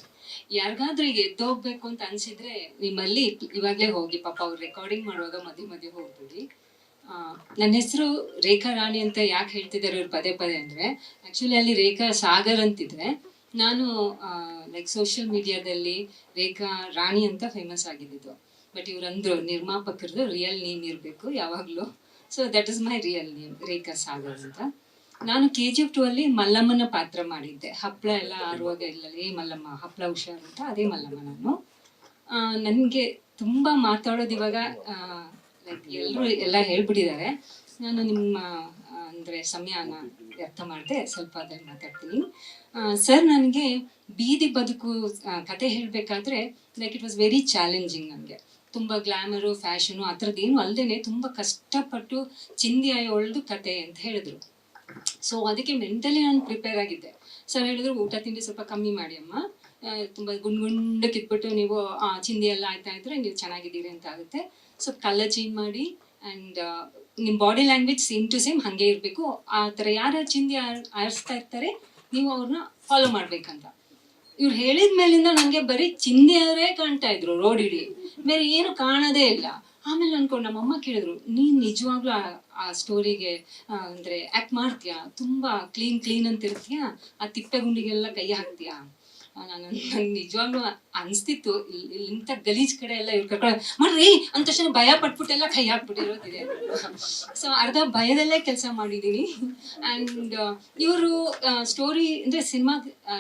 ಯಾರಿಗಾದ್ರೂ ಎದ್ದೋಗ್ಬೇಕು ಅಂತ ಅನ್ಸಿದ್ರೆ ನಿಮ್ಮಲ್ಲಿ ಇವಾಗ್ಲೇ ಹೋಗಿ, ಪಾಪ ಅವ್ರು ರೆಕಾರ್ಡಿಂಗ್ ಮಾಡುವಾಗ ಮಧ್ಯೆ ಮಧ್ಯೆ ಹೋಗ್ಬಿಡಿ. ನನ್ನ ಹೆಸರು ರೇಖಾ ರಾಣಿ ಅಂತ ಯಾಕೆ ಹೇಳ್ತಿದ್ದಾರೆ ಇವ್ರು ಪದೇ ಪದೇ ಅಂದ್ರೆ ಆ್ಯಕ್ಚುಲಿ ಅಲ್ಲಿ ರೇಖಾ ಸಾಗರ್ ಅಂತಿದ್ರೆ, ನಾನು ಲೈಕ್ ಸೋಷಿಯಲ್ ಮೀಡಿಯಾದಲ್ಲಿ ರೇಖಾ ರಾಣಿ ಅಂತ ಫೇಮಸ್ ಆಗಿದ್ದು. ಬಟ್ ಇವ್ರಂದ್ರು ನಿರ್ಮಾಪಕರದು ರಿಯಲ್ ನೇಮ್ ಇರಬೇಕು ಯಾವಾಗಲೂ. So that is my real name Rekha Sagar ಅಂತ. ನಾನು ಕೆ ಜಿ ಎಫ್ ಟು ಅಲ್ಲಿ ಮಲ್ಲಮ್ಮನ ಪಾತ್ರ ಮಾಡಿದ್ದೆ. ಹಪ್ಪಳ ಎಲ್ಲ ಆರುವಾಗ ಇಲ್ಲ ಏ ಮಲ್ಲಮ್ಮ ಹಪ್ಪಳ ಹುಷಾರು ಅಂತ, ಅದೇ ಮಲ್ಲಮ್ಮ ನಾನು. ನನಗೆ ತುಂಬ ಮಾತಾಡೋದು ಇವಾಗ ಲೈಕ್ ಎಲ್ಲರೂ ಎಲ್ಲ ಹೇಳ್ಬಿಟ್ಟಿದ್ದಾರೆ. ನಾನು ನಿಮ್ಮ ಅಂದರೆ ಸಮಯನ ವ್ಯರ್ಥ ಮಾಡಿದೆ, ಸ್ವಲ್ಪ ಅದ್ರಲ್ಲಿ ಮಾತಾಡ್ತೀನಿ. ಸರ್ ನನಗೆ ಬೀದಿ ಬದುಕು ಕತೆ ಹೇಳಬೇಕಾದ್ರೆ like it was very challenging ನನಗೆ. ತುಂಬ ಗ್ಲಾಮರು ಫ್ಯಾಷನು ಆ ಏನು ಅಲ್ಲದೆ ತುಂಬ ಕಷ್ಟಪಟ್ಟು ಚಿಂದಿ ಒಳ್ದು ಕತೆ ಅಂತ ಹೇಳಿದ್ರು. ಸೊ ಅದಕ್ಕೆ ಮೆಂಟಲಿ ನಾನು ಪ್ರಿಪೇರ್ ಆಗಿದ್ದೆ. ಸರ್ ಹೇಳಿದ್ರು, ಊಟ, ತಿಂಡಿ ಸ್ವಲ್ಪ ಕಮ್ಮಿ ಮಾಡಿ ಅಮ್ಮ. ತುಂಬಾ ಗುಂಡ್ ಗುಂಡಕ್ಕೆ ಇಟ್ಬಿಟ್ಟು ನೀವು ಚಿಂದಿ ಎಲ್ಲ ಆಯ್ತಾ ಇದ್ರೆ ನೀವು ಚೆನ್ನಾಗಿದ್ದೀರಿ ಅಂತ ಆಗುತ್ತೆ. ಸೊ ಕಲರ್ ಚೇಂಜ್ ಮಾಡಿ ಆ್ಯಂಡ್ ನಿಮ್ಮ body language same to same ಹಾಗೆ ಇರಬೇಕು. ಆ ಥರ ಯಾರು ಚಿಂದಿ ಆರ್- ಆರಿಸ್ತಾ ಇರ್ತಾರೆ, ನೀವು ಅವ್ರನ್ನ ಫಾಲೋ ಮಾಡ್ಬೇಕಂತ. ಇವ್ರು ಹೇಳಿದ ಮೇಲಿಂದ ನನಗೆ ಬರೀ ಚಿಂದಿಯವರೇ ಕಾಣ್ತಾ ಇದ್ರು ರೋಡ್ ಇಡೀ ಬೇರೆ ಏನು ಕಾಣದೇ ಇಲ್ಲ. ಆಮೇಲೆ ಅನ್ಕೊಂಡು ನಮ್ಮಮ್ಮ ಕೇಳಿದ್ರು, ನೀನ್ ನಿಜವಾಗ್ಲೂ ಆ- ಸ್ಟೋರಿಗೆ ಅಂದ್ರೆ ಆಕ್ಟ್ ಮಾಡ್ತೀಯಾ? ತುಂಬಾ ಕ್ಲೀನ್ ಕ್ಲೀನ್ ಅಂತ ಇರ್ತೀಯಾ ಆ ತಿಪ್ಪೆ ಗುಂಡಿಗೆಲ್ಲ ಕೈ ಹಾಕ್ತೀಯಾ? ನಾನು ನಂಗೆ ನಿಜವಾಗ್ಲೂ ಅನಿಸ್ತಿತ್ತು. ಇಲ್ಲಿ ಇಂಥ ಗಲೀಜ್ ಕಡೆ ಎಲ್ಲ ಇವ್ರು ಕರ್ಕೊಂಡು ಮಾಡ್ರಿ ಅಂದ ತಕ್ಷಣ ಭಯ ಪಟ್ಬಿಟ್ಟೆಲ್ಲ ಕೈ ಹಾಕ್ಬಿಟ್ಟಿರೋದಿದೆ. ಸೊ ಅರ್ಧ ಭಯದಲ್ಲೇ ಕೆಲಸ ಮಾಡಿದ್ದೀನಿ ಆ್ಯಂಡ್ ಇವರು ಸ್ಟೋರಿ ಅಂದರೆ ಸಿನಿಮಾ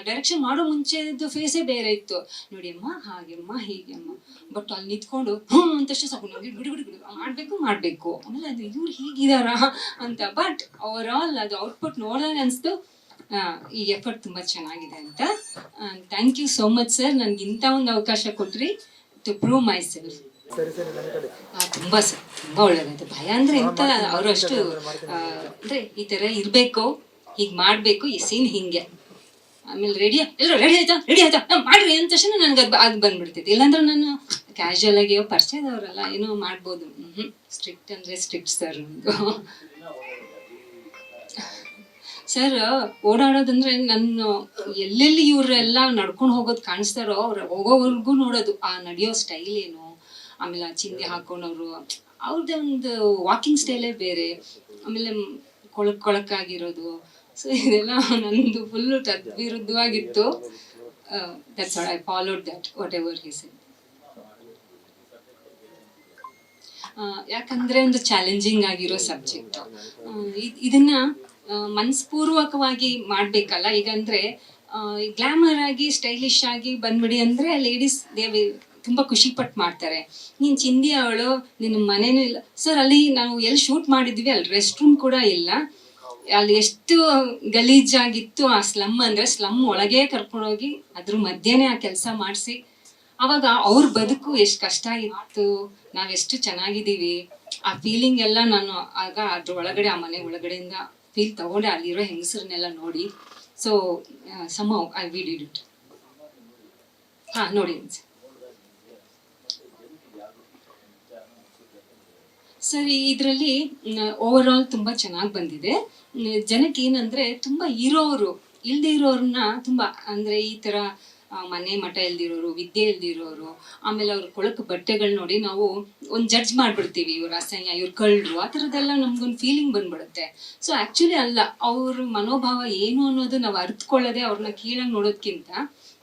ಡೈರೆಕ್ಷನ್ ಮಾಡೋ ಮುಂಚೆದು ಫೇಸೇ ಬೇರೆ ಇತ್ತು. ನೋಡಿ ಅಮ್ಮ, ಹಾಗೆಮ್ಮ, ಹೀಗೆಮ್ಮ. ಬಟ್ ಅಲ್ಲಿ ನಿಂತ್ಕೊಂಡು ಹ್ಞೂ ಅಂತಷ್ಟು ಸಾಕು, ನೋಡಿ, ಬಿಡು ಬಿಡು ಬಿಡು, ಮಾಡಬೇಕು ಮಾಡಬೇಕು. ಆಮೇಲೆ ಅದು ಇವ್ರು ಹೀಗಿದಾರಾ ಅಂತ. ಬಟ್ ಓವರ್ ಆಲ್ ಅದು ಔಟ್ಪುಟ್ ನೋಡಿದಾಗ ಅನಿಸ್ತು. ಈ ಎಫರ್ಟ್ ತುಂಬ ಚೆನ್ನಾಗಿದೆ ಅಂತ. Thank you so much sir ನನಗೆ ಇಂಥ ಒಂದು ಅವಕಾಶ ಕೊಟ್ರಿ ಟು ಪ್ರೂವ್ ಮೈ ಸೆಲ್ಫ್ ತುಂಬ ಸರ್ ತುಂಬ ಒಳ್ಳೇದಾಯ್ತು. ಭಯ ಅಂದ್ರೆ ಎಂತ ಅವರು ಅಷ್ಟು ಅಂದ್ರೆ ಈ ತರ ಇರ್ಬೇಕು ಹೀಗ್ ಮಾಡ್ಬೇಕು ಈ ಸೀನ್ ಹಿಂಗೆ. ಆಮೇಲೆ ರೆಡಿ ಎಲ್ಲರೂ ರೆಡಿ ಆಯ್ತಾ? ರೆಡಿ ಆಯ್ತಾ? ನಾವು ಮಾಡ್ರಿ ಅಂತ ತಕ್ಷಣ ನನಗೆ ಅದು ಅದು ಬಂದ್ಬಿಡ್ತೈತಿ. ಇಲ್ಲಾಂದ್ರೆ ನಾನು ಕ್ಯಾಶುವಲ್ ಆಗಿ ಪರಿಚಯದವರಲ್ಲ ಏನೋ ಮಾಡ್ಬೋದು. ಹ್ಮ್ ಸ್ಟ್ರಿಕ್ಟ್ ಅಂದ್ರೆ ಸ್ಟ್ರಿಕ್ಟ್ ಸರ್ ಸರ್ ಓಡಾಡೋದಂದ್ರೆ ನನ್ನ ಎಲ್ಲೆಲ್ಲಿ ಇವರೆಲ್ಲ ನಡ್ಕೊಂಡು ಹೋಗೋದು ಕಾಣಿಸ್ತಾರೋ ಅವ್ರ ಹೋಗೋವರೆಗೂ ನೋಡೋದು. ಆ ನಡೆಯೋ ಸ್ಟೈಲ್ ಏನು? ಆಮೇಲೆ ಆ ಚಿಂದಿ ಹಾಕೊಂಡವ್ರು ಅವ್ರದ್ದೇ ಒಂದು ವಾಕಿಂಗ್ ಸ್ಟೈಲೇ ಬೇರೆ. ಆಮೇಲೆ ಕೊಳಕ್ ಕೊಳಕಾಗಿರೋದು. ಸೊ ಇದೆಲ್ಲ ನಂದು full ತದ್ವಿರುದ್ಧವಾಗಿತ್ತು. That's I followed that whatever he said ಯಾಕಂದ್ರೆ ಒಂದು ಚಾಲೆಂಜಿಂಗ್ ಆಗಿರೋ ಸಬ್ಜೆಕ್ಟ್ ಇದನ್ನ ಆ, ಮನಸ್ಪೂರ್ವಕವಾಗಿ ಮಾಡ್ಬೇಕಲ್ಲ? ಈಗ ಅಂದ್ರೆ ಗ್ಲಾಮರ್ ಆಗಿ ಸ್ಟೈಲಿಶ್ ಆಗಿ ಬಂದ್ಬಿಡಿ ಅಂದ್ರೆ ಲೇಡೀಸ್ ದೇವಿ ತುಂಬಾ ಖುಷಿ ಪಟ್ಟು ಮಾಡ್ತಾರೆ. ನೀನ್ ಚಿಂದಿ ಅವಳು, ನಿನ್ನ ಮನೇನೂ ಇಲ್ಲ. ಸರ್ ಅಲ್ಲಿ ನಾವು ಎಲ್ಲಿ ಶೂಟ್ ಮಾಡಿದ್ವಿ, ಅಲ್ಲಿ ರೆಸ್ಟ್ ರೂಮ್ ಕೂಡ ಇಲ್ಲ. ಅಲ್ಲಿ ಎಷ್ಟು ಗಲೀಜಾಗಿತ್ತು ಆ ಸ್ಲಮ್ ಅಂದ್ರೆ ಸ್ಲಮ್ ಒಳಗೆ ಕರ್ಕೊಂಡೋಗಿ ಅದ್ರ ಮಧ್ಯೆನೇ ಆ ಕೆಲಸ ಮಾಡಿಸಿ. ಅವಾಗ ಅವ್ರ ಬದುಕು ಎಷ್ಟು ಕಷ್ಟ ಇತ್ತು, ನಾವೆಷ್ಟು ಚೆನ್ನಾಗಿದ್ದೀವಿ. ಆ ಫೀಲಿಂಗ್ ಎಲ್ಲ ನಾನು ಆಗ ಅದ್ರ ಒಳಗಡೆ ಆ ಮನೆ ಒಳಗಡೆಯಿಂದ ಫೀಲ್ ತಗೊಂಡೆ, ಅಲ್ಲಿರೋ ಹೆಂಗಸರನ್ನೆಲ್ಲ ನೋಡಿ. So some I we did it ಹಾ, ನೋಡಿ. ಸರಿ, ಇದರಲ್ಲಿ ಓವರ್ ಆಲ್ ತುಂಬಾ ಚೆನ್ನಾಗಿ ಬಂದಿದೆ. ಜನಕ್ಕೆ ಏನಂದ್ರೆ ತುಂಬಾ ಇರೋರು, ಇಲ್ದೇ ಇರೋರನ್ನ ತುಂಬಾ, ಅಂದ್ರೆ ಈ ತರ ಮನೆ ಮಠ ಇಲ್ದಿರೋರು, ವಿದ್ಯೆ ಇಲ್ದಿರೋರು, ಆಮೇಲೆ ಅವ್ರ ಕೊಳಕು ಬಟ್ಟೆಗಳು ನೋಡಿ ನಾವು ಒಂದು ಜಡ್ಜ್ ಮಾಡ್ಬಿಡ್ತೀವಿ ಇವ್ರ ಅಸಹ್ಯ, ಇವ್ರ ಕಳ್ಳರು, ಆ ಥರದ್ದೆಲ್ಲ ನಮ್ಗೊಂದು ಫೀಲಿಂಗ್ ಬಂದ್ಬಿಡುತ್ತೆ. ಸೊ ಆ್ಯಕ್ಚುಲಿ ಅಲ್ಲ, ಅವ್ರ ಮನೋಭಾವ ಏನು ಅನ್ನೋದು ನಾವು ಅರ್ಥಕೊಳ್ಳದೆ ಅವ್ರನ್ನ ಕೀಳಾಗಿ ನೋಡೋದ್ಕಿಂತ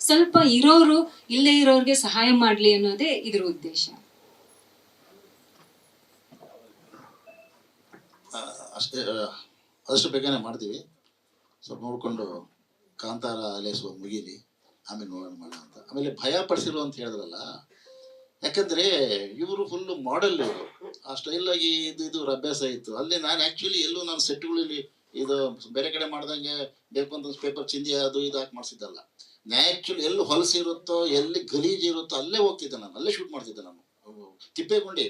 ಸ್ವಲ್ಪ ಇರೋರು ಇಲ್ಲೇ ಇರೋರಿಗೆ ಸಹಾಯ ಮಾಡಲಿ ಅನ್ನೋದೇ ಇದ್ರ ಉದ್ದೇಶ. ಅಷ್ಟೇ ಅದಷ್ಟು ಬೇಗನೆ ಮಾಡ್ತೀವಿ. ಸ್ವಲ್ಪ ನೋಡಿಕೊಂಡು ಕಾಂತಾರ ಅಲೆಸುವ ಮುಗೀಲಿ. ಆಮೇಲೆ ನೋಡೋಣ ಮಾಡೋಣ ಅಂತ. ಆಮೇಲೆ ಭಯ ಪಡಿಸಿರು ಅಂತ ಹೇಳಿದ್ರಲ್ಲ, ಯಾಕಂದ್ರೆ ಇವರು ಫುಲ್ಲು ಮಾಡೆಲ್ ಇವರು. ಆ ಸ್ಟೈಲಾಗಿ ಇದು ಇದು ಅಭ್ಯಾಸ ಇತ್ತು. ಅಲ್ಲಿ ನಾನು ಆ್ಯಕ್ಚುಲಿ ಎಲ್ಲೂ ನಾನು ಸೆಟ್ಗಳಲ್ಲಿ ಇದು ಬೇರೆ ಕಡೆ ಮಾಡ್ದಂಗೆ ಬೇಕು ಅಂತ ಪೇಪರ್ ಚಿಂದಿ ಅದು, ಇದು ಹಾಕಿ ಮಾಡಿಸಿದ್ದಲ್ಲ. ನ್ಯಾಚುಲಿ ಎಲ್ಲಿ ಹೊಲಸು ಇರುತ್ತೋ, ಎಲ್ಲಿ ಗಲೀಜು ಇರುತ್ತೋ ಅಲ್ಲೇ ಹೋಗ್ತಿದ್ದೆ ನಾನು. ಅಲ್ಲೇ ಶೂಟ್ ಮಾಡ್ತಿದ್ದೆ ನಾನು. ತಿಪ್ಪೇಗುಂಡಿ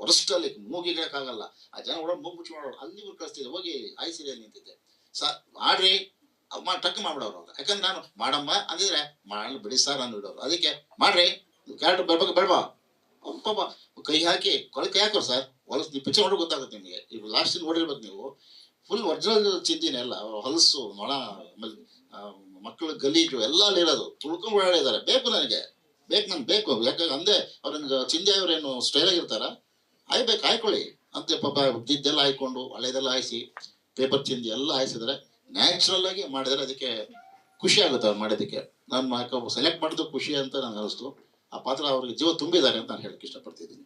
ಹೊರಸ್ಟಲ್ಲಿ ಮೂಗಿಗಳಕ್ಕಾಗಲ್ಲ ಆ ಜನ ಓಡಾಡ್ ಮೂಗು ಮುಚ್ಚಿ ಮಾಡೋರು. ಅಲ್ಲಿ ಇವ್ರು ಕಳಿಸ್ತಿದ್ದೆ ಹೋಗಿ ಆಯ್ಸಿರಿಯಲ್ಲಿ ಸೀರಿಯಲ್ ನಿಂತಿದ್ದೆ. ಸ ಆಡ್ರಿ ಟಕ್ ಮಾಡ್ಬಿಡೋರು ಅವ್ರು. ಯಾಕಂದ್ರೆ ನಾನು ಮಾಡಮ್ಮ ಅಂದಿದ್ರೆ, ಮಾಡಲು ಬಿಡಿ ಸರ್ ಅಂದ್ಬಿಡೋರು. ಅದಕ್ಕೆ ಮಾಡ್ರಿ. ಕ್ಯಾರೆಟ್ ಬರ್ಬೇಕು ಬೇಡವಾ ಪಾಪ ಕೈ ಹಾಕಿ, ಕೊಳಕ್ ಹಾಕೋರು ಸರ್. ಹೊಲಸು ನೀವು ಪಿಚ್ಚರ್ ನೋಡೋ ಗೊತ್ತಾಗುತ್ತೆ ನಿಮಗೆ. ಈಗ ಲಾಸ್ಟ್ ನೋಡಿರ್ಬೇಕು ನೀವು. ಫುಲ್ ಒರಿಜಿನಲ್ ಚಿಂತಿನೇ ಎಲ್ಲ. ಹೊಲಸು, ನೊಣ ಮಕ್ಕಳು ಗಲೀಜು, ಎಲ್ಲ ಅಲ್ಲಿರೋದು ತುಳ್ಕೊಂಡು ಓಡಾಡಿದ್ದಾರೆ ಬೇಕು ನನಗೆ. ಬೇಕು ನನ್ಗೆ ಬೇಕು. ಯಾಕಂದ್ರೆ ಅಂದೆ ಅವ್ರನ್ನ ಚಿಂದಿ ಅವ್ರೇನು ಸ್ಟೈಲ್ ಆಗಿರ್ತಾರ? ಆಯ್ಬೇಕು ಹಾಯ್ಕೊಳ್ಳಿ. ಅಂತ ಪಾಪ ದಿದ್ದೆಲ್ಲ ಹಾಯ್ಕೊಂಡು ಹಳೆದೆಲ್ಲ ಹಾಯಿಸಿ ಪೇಪರ್ ಚಿಂದಿ ಎಲ್ಲ ಹಾಯಿಸಿದ್ರೆ ನ್ಯಾಚುರಲ್ ಆಗಿ ಮಾಡಿದ್ರೆ ಅದಕ್ಕೆ ಖುಷಿ ಆಗುತ್ತೆ ಅವ್ರು ಮಾಡೋದಕ್ಕೆ ನಾನು ಸೆಲೆಕ್ಟ್ ಮಾಡಿದ್ದು ಖುಷಿ ಅಂತ ನನಗೆ ಅನಿಸ್ತು. ಆ ಪಾತ್ರ ಅವ್ರಿಗೆ ಜೀವ ತುಂಬಿದ್ದಾರೆ ಅಂತ ನಾನು ಹೇಳಕ್ಕೆ ಇಷ್ಟಪಡ್ತಿದ್ದೀನಿ.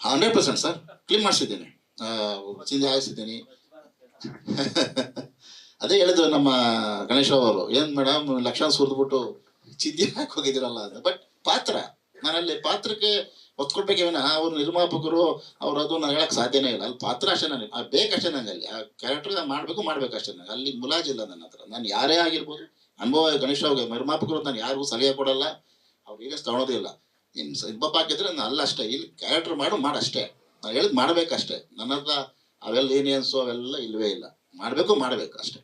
ಹಂಡ್ರೆಡ್ ಪರ್ಸೆಂಟ್ ಸರ್ ಕ್ಲೀನ್ ಮಾಡಿಸಿದ್ದೀನಿ. ಚಿಂದಿ ಹಾಯಿಸಿದ್ದೀನಿ. ಅದೇ ಹೇಳಿದ್ರು ನಮ್ಮ ಗಣೇಶ ಅವರು, ಏನ್ ಮೇಡಮ್ ಲಕ್ಷಣ ಸುರಿದ್ಬಿಟ್ಟು ಚಿಂದಿ ಹಾಕಿ ಹೋಗಿದ್ದೀರಲ್ಲ ಅಂತ. ಬಟ್ ಪಾತ್ರ, ನಾನಲ್ಲಿ ಪಾತ್ರಕ್ಕೆ ಒತ್ತು ಅವ್ರ ನಿರ್ಮಾಪಕರು ಅವ್ರು ಅದು ನಾನು ಹೇಳಕ್ ಸಾಧ್ಯನೇ ಇಲ್ಲ. ಅಲ್ಲಿ ಪಾತ್ರ ಅಷ್ಟೇ ನನಗೆ. ಆ ಬೇಕಷ್ಟೇ ನಂಗೆ ಅಲ್ಲಿ. ಆ ಕ್ಯಾರೆಕ್ಟರ್ ಮಾಡಬೇಕು, ಮಾಡ್ಬೇಕು ಅಷ್ಟೇ ನಂಗೆ. ಅಲ್ಲಿ ಮುಲಾಜಿಲ್ಲ ನನ್ನ ಹತ್ರ. ನಾನು ಯಾರೇ ಆಗಿರ್ಬೋದು, ಅನುಭವ ಗಣೇಶ್ ಅವ್ರಿಗೆ ನಿರ್ಮಾಪಕರು ನಾನು ಯಾರಿಗೂ ಸಲಹೆ ಕೊಡಲ್ಲ. ಅವ್ರು ಈಗ ಇಲ್ಲ. ಇನ್ನು ಸಿಬ್ಬಪ್ಪ ಹಾಕಿದ್ರೆ ನಾನು ಅಲ್ಲ ಅಷ್ಟೇ. ಇಲ್ಲಿ ಕ್ಯಾರೆಕ್ಟರ್ ಮಾಡು ಮಾಡಷ್ಟೇ ನಾನು ಹೇಳಿದ್ ಮಾಡ್ಬೇಕಷ್ಟೇ ನನ್ನ ಹತ್ರ ಅವೆಲ್ಲ ಏನೇನ್ಸು ಅವೆಲ್ಲ ಇಲ್ವೇ ಇಲ್ಲ. ಮಾಡಬೇಕು ಮಾಡಬೇಕು ಅಷ್ಟೇ.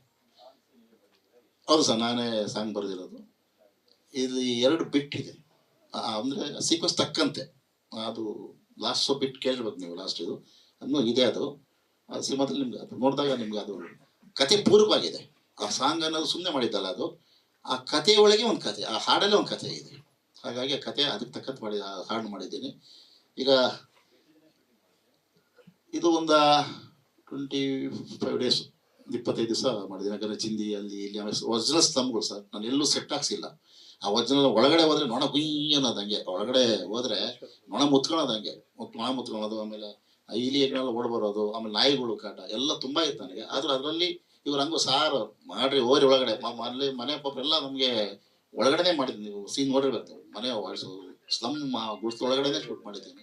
ಹೌದು ಸರ್, ನಾನೇ ಸಾಂಗ್ ಬರೆದಿರೋದು. ಇದು ಎರಡು ಬಿಟ್ಟಿದೆ ಅಂದ್ರೆ ಸೀಕ್ವೆನ್ಸ್ ತಕ್ಕಂತೆ. ಅದು ಲಾಸ್ಟ್ ಸೊ ಬಿಟ್ ಕೇಳಿರ್ಬೇಕು ನೀವು ಲಾಸ್ಟ್ ಇದು. ಅನ್ನೋ ಇದೆ ಅದು. ಆ ಸಿನಿಮಾದಲ್ಲಿ ನಿಮ್ಗೆ ಅದು ನೋಡಿದಾಗ ನಿಮ್ಗೆ ಅದು ಕತೆ ಪೂರ್ವವಾಗಿದೆ ಆ ಸಾಂಗ್ ಅನ್ನೋದು ಸುಮ್ಮನೆ ಮಾಡಿದ್ದಲ್ಲ ಅದು. ಆ ಕತೆ ಒಳಗೆ ಒಂದು ಕತೆ, ಆ ಹಾಡಲ್ಲೇ ಒಂದು ಕತೆ ಇದೆ. ಹಾಗಾಗಿ ಆ ಕತೆ ಅದಕ್ಕೆ ತಕ್ಕಂತ ಮಾಡಿ ಹಾಡು ಮಾಡಿದ್ದೀನಿ. ಈಗ ಇದು ಒಂದು ಟ್ವೆಂಟಿ ಫೈವ್ ಡೇಸ್ ಇಪ್ಪತ್ತೈದು ದಿವಸ ಮಾಡಿದ್ದೀನಿ. ಯಾಕಂದರೆ ಚಿಂದಿ, ಅಲ್ಲಿ, ಇಲ್ಲಿ ಒರಿಜಿನಲ್ ಸ್ತಂಭಗಳು ಸರ್. ನಾನು ಎಲ್ಲೂ ಸೆಟ್ ಹಾಕ್ಸಿಲ್ಲ. ಆ ಒರಿಜಿನಲ್ ಒಳಗಡೆ ಹೋದ್ರೆ ನೊಣ ಕುಯ್ಯ ಅನ್ನೋದಂಗೆ. ಒಳಗಡೆ ಹೋದ್ರೆ ನೊಣ ಮುತ್ಕೊಳ್ಳೋದಂಗೆ ಮುತ್- ನೊಣ ಮುತ್ಕೊಳ್ಳೋದು ಆಮೇಲೆ ಇಲಿ ಎಲ್ಲ ಓಡ್ ಬರೋದು, ಆಮೇಲೆ ನಾಯಿಗಳು ಕಾಟ ಎಲ್ಲ ತುಂಬಾ ಇತ್ತು ನನಗೆ. ಆದ್ರೆ ಅದರಲ್ಲಿ ಇವ್ರು ಹಂಗು ಸಾರು ಮಾಡ್ರಿ, ಹೋರಿ ಒಳಗಡೆ. ಅಲ್ಲಿ ಮನೆ ಪಾಪ ಎಲ್ಲ ನಮಗೆ ಒಳಗಡೆನೆ ಮಾಡಿದ್ವಿ ನೀವು. ಸೀನ್ ನೋಡಿರ್ಬೇಕು. ಮನೆ ಸ್ಲಮ್ ಗುಡ್ಸ್ ಒಳಗಡೆನೆ ಶೂಟ್ ಮಾಡಿದ್ದೀನಿ.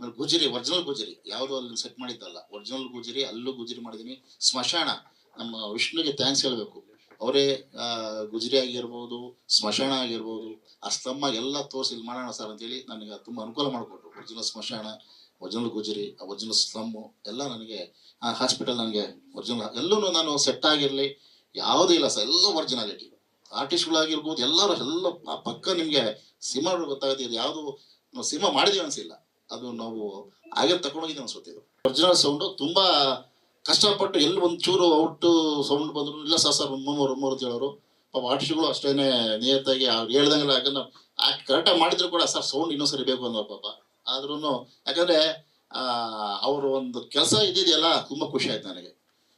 ಆಮೇಲೆ ಗುಜರಿ, ಒರಿಜಿನಲ್ ಗುಜರಿ. ಯಾವುದು ಅಲ್ಲಿ ಸೆಟ್ ಮಾಡಿದ್ದಲ್ಲ. ಒರಿಜಿನಲ್ ಗುಜರಿ, ಅಲ್ಲೂ ಗುಜರಿ ಮಾಡಿದ್ದೀನಿ. ಸ್ಮಶಾನ. ನಮ್ಮ ವಿಷ್ಣುಗೆ ಥ್ಯಾಂಕ್ಸ್ ಹೇಳಬೇಕು. ಅವರೇ ಗುಜರಿ ಆಗಿರ್ಬೋದು, ಸ್ಮಶಾನ ಆಗಿರ್ಬೋದು ಆ ಸ್ತಂಭ ಎಲ್ಲ ತೋರಿಸಿ ಇಲ್ಲಿ ಮಾಡೋಣ ಸರ್ ಅಂತೇಳಿ ನನಗೆ ತುಂಬ ಅನುಕೂಲ ಮಾಡಿಕೊಟ್ರು. ಒರಿಜಿನಲ್ ಸ್ಮಶಾನ, ಒರಿಜಿನಲ್ ಗುಜರಿ, ಒರಿಜಿನಲ್ ಸ್ಲಮ್ಮು ಎಲ್ಲ ನನಗೆ, ಆ ಹಾಸ್ಪಿಟಲ್ ನನಗೆ ಒರಿಜಿನಲ್ ಎಲ್ಲೂ ನಾನು ಸೆಟ್ ಆಗಿರಲಿ, ಯಾವುದೂ ಇಲ್ಲ ಸರ್, ಎಲ್ಲ ಒರಿಜಿನಾಲಿಟಿ ಆರ್ಟಿಸ್ಟ್ಗಳಾಗಿರ್ಬೋದು ಎಲ್ಲರೂ ಎಲ್ಲ ಪಕ್ಕ ನಿಮಗೆ ಸಿನಿಮಾ ಗೊತ್ತಾಗುತ್ತೆ, ಇದು ಯಾವುದು ನಾವು ಸಿನಿಮಾ ಮಾಡಿದೀವಿ ಅನಿಸಿಲ್ಲ. ಅದು ನಾವು ಹಾಗೆ ತಗೊಂಡೋಗಿದ್ದೀವಿ ಅನ್ಸುತ್ತೆ ಇದು. ಒರಿಜಿನಲ್ ಸೌಂಡು ತುಂಬಾ ಕಷ್ಟಪಟ್ಟು ಎಲ್ಲಿ ಒಂದು ಚೂರು ಔಟ್ ಸೌಂಡ್ ಬಂದ್ರು ಇಲ್ಲ ಸರ್ ಸರ್, ಮೂರು ಮೂರು ಹೇಳೋರು ಪಾಪ ಆರ್ಟಿಸ್ಟ್ಗಳು ಅಷ್ಟೇನೆ ನಿಯತ್ತಾಗಿ ಅವ್ರು ಹೇಳ್ದಂಗೆಲ್ಲ, ಯಾಕಂದ್ರೆ ಕರೆಕ್ಟಾಗಿ ಮಾಡಿದ್ರು ಕೂಡ ಸರ್ ಸೌಂಡ್ ಇನ್ನೊಂದ್ಸರಿ ಬೇಕು ಅನ್ನೋ ಪಾಪ. ಆದ್ರೂ ಯಾಕಂದ್ರೆ ಅವರು ಒಂದು ಕೆಲಸ ಇದಿದೆಯಲ್ಲ ತುಂಬಾ ಖುಷಿ ಆಯ್ತು ನನಗೆ.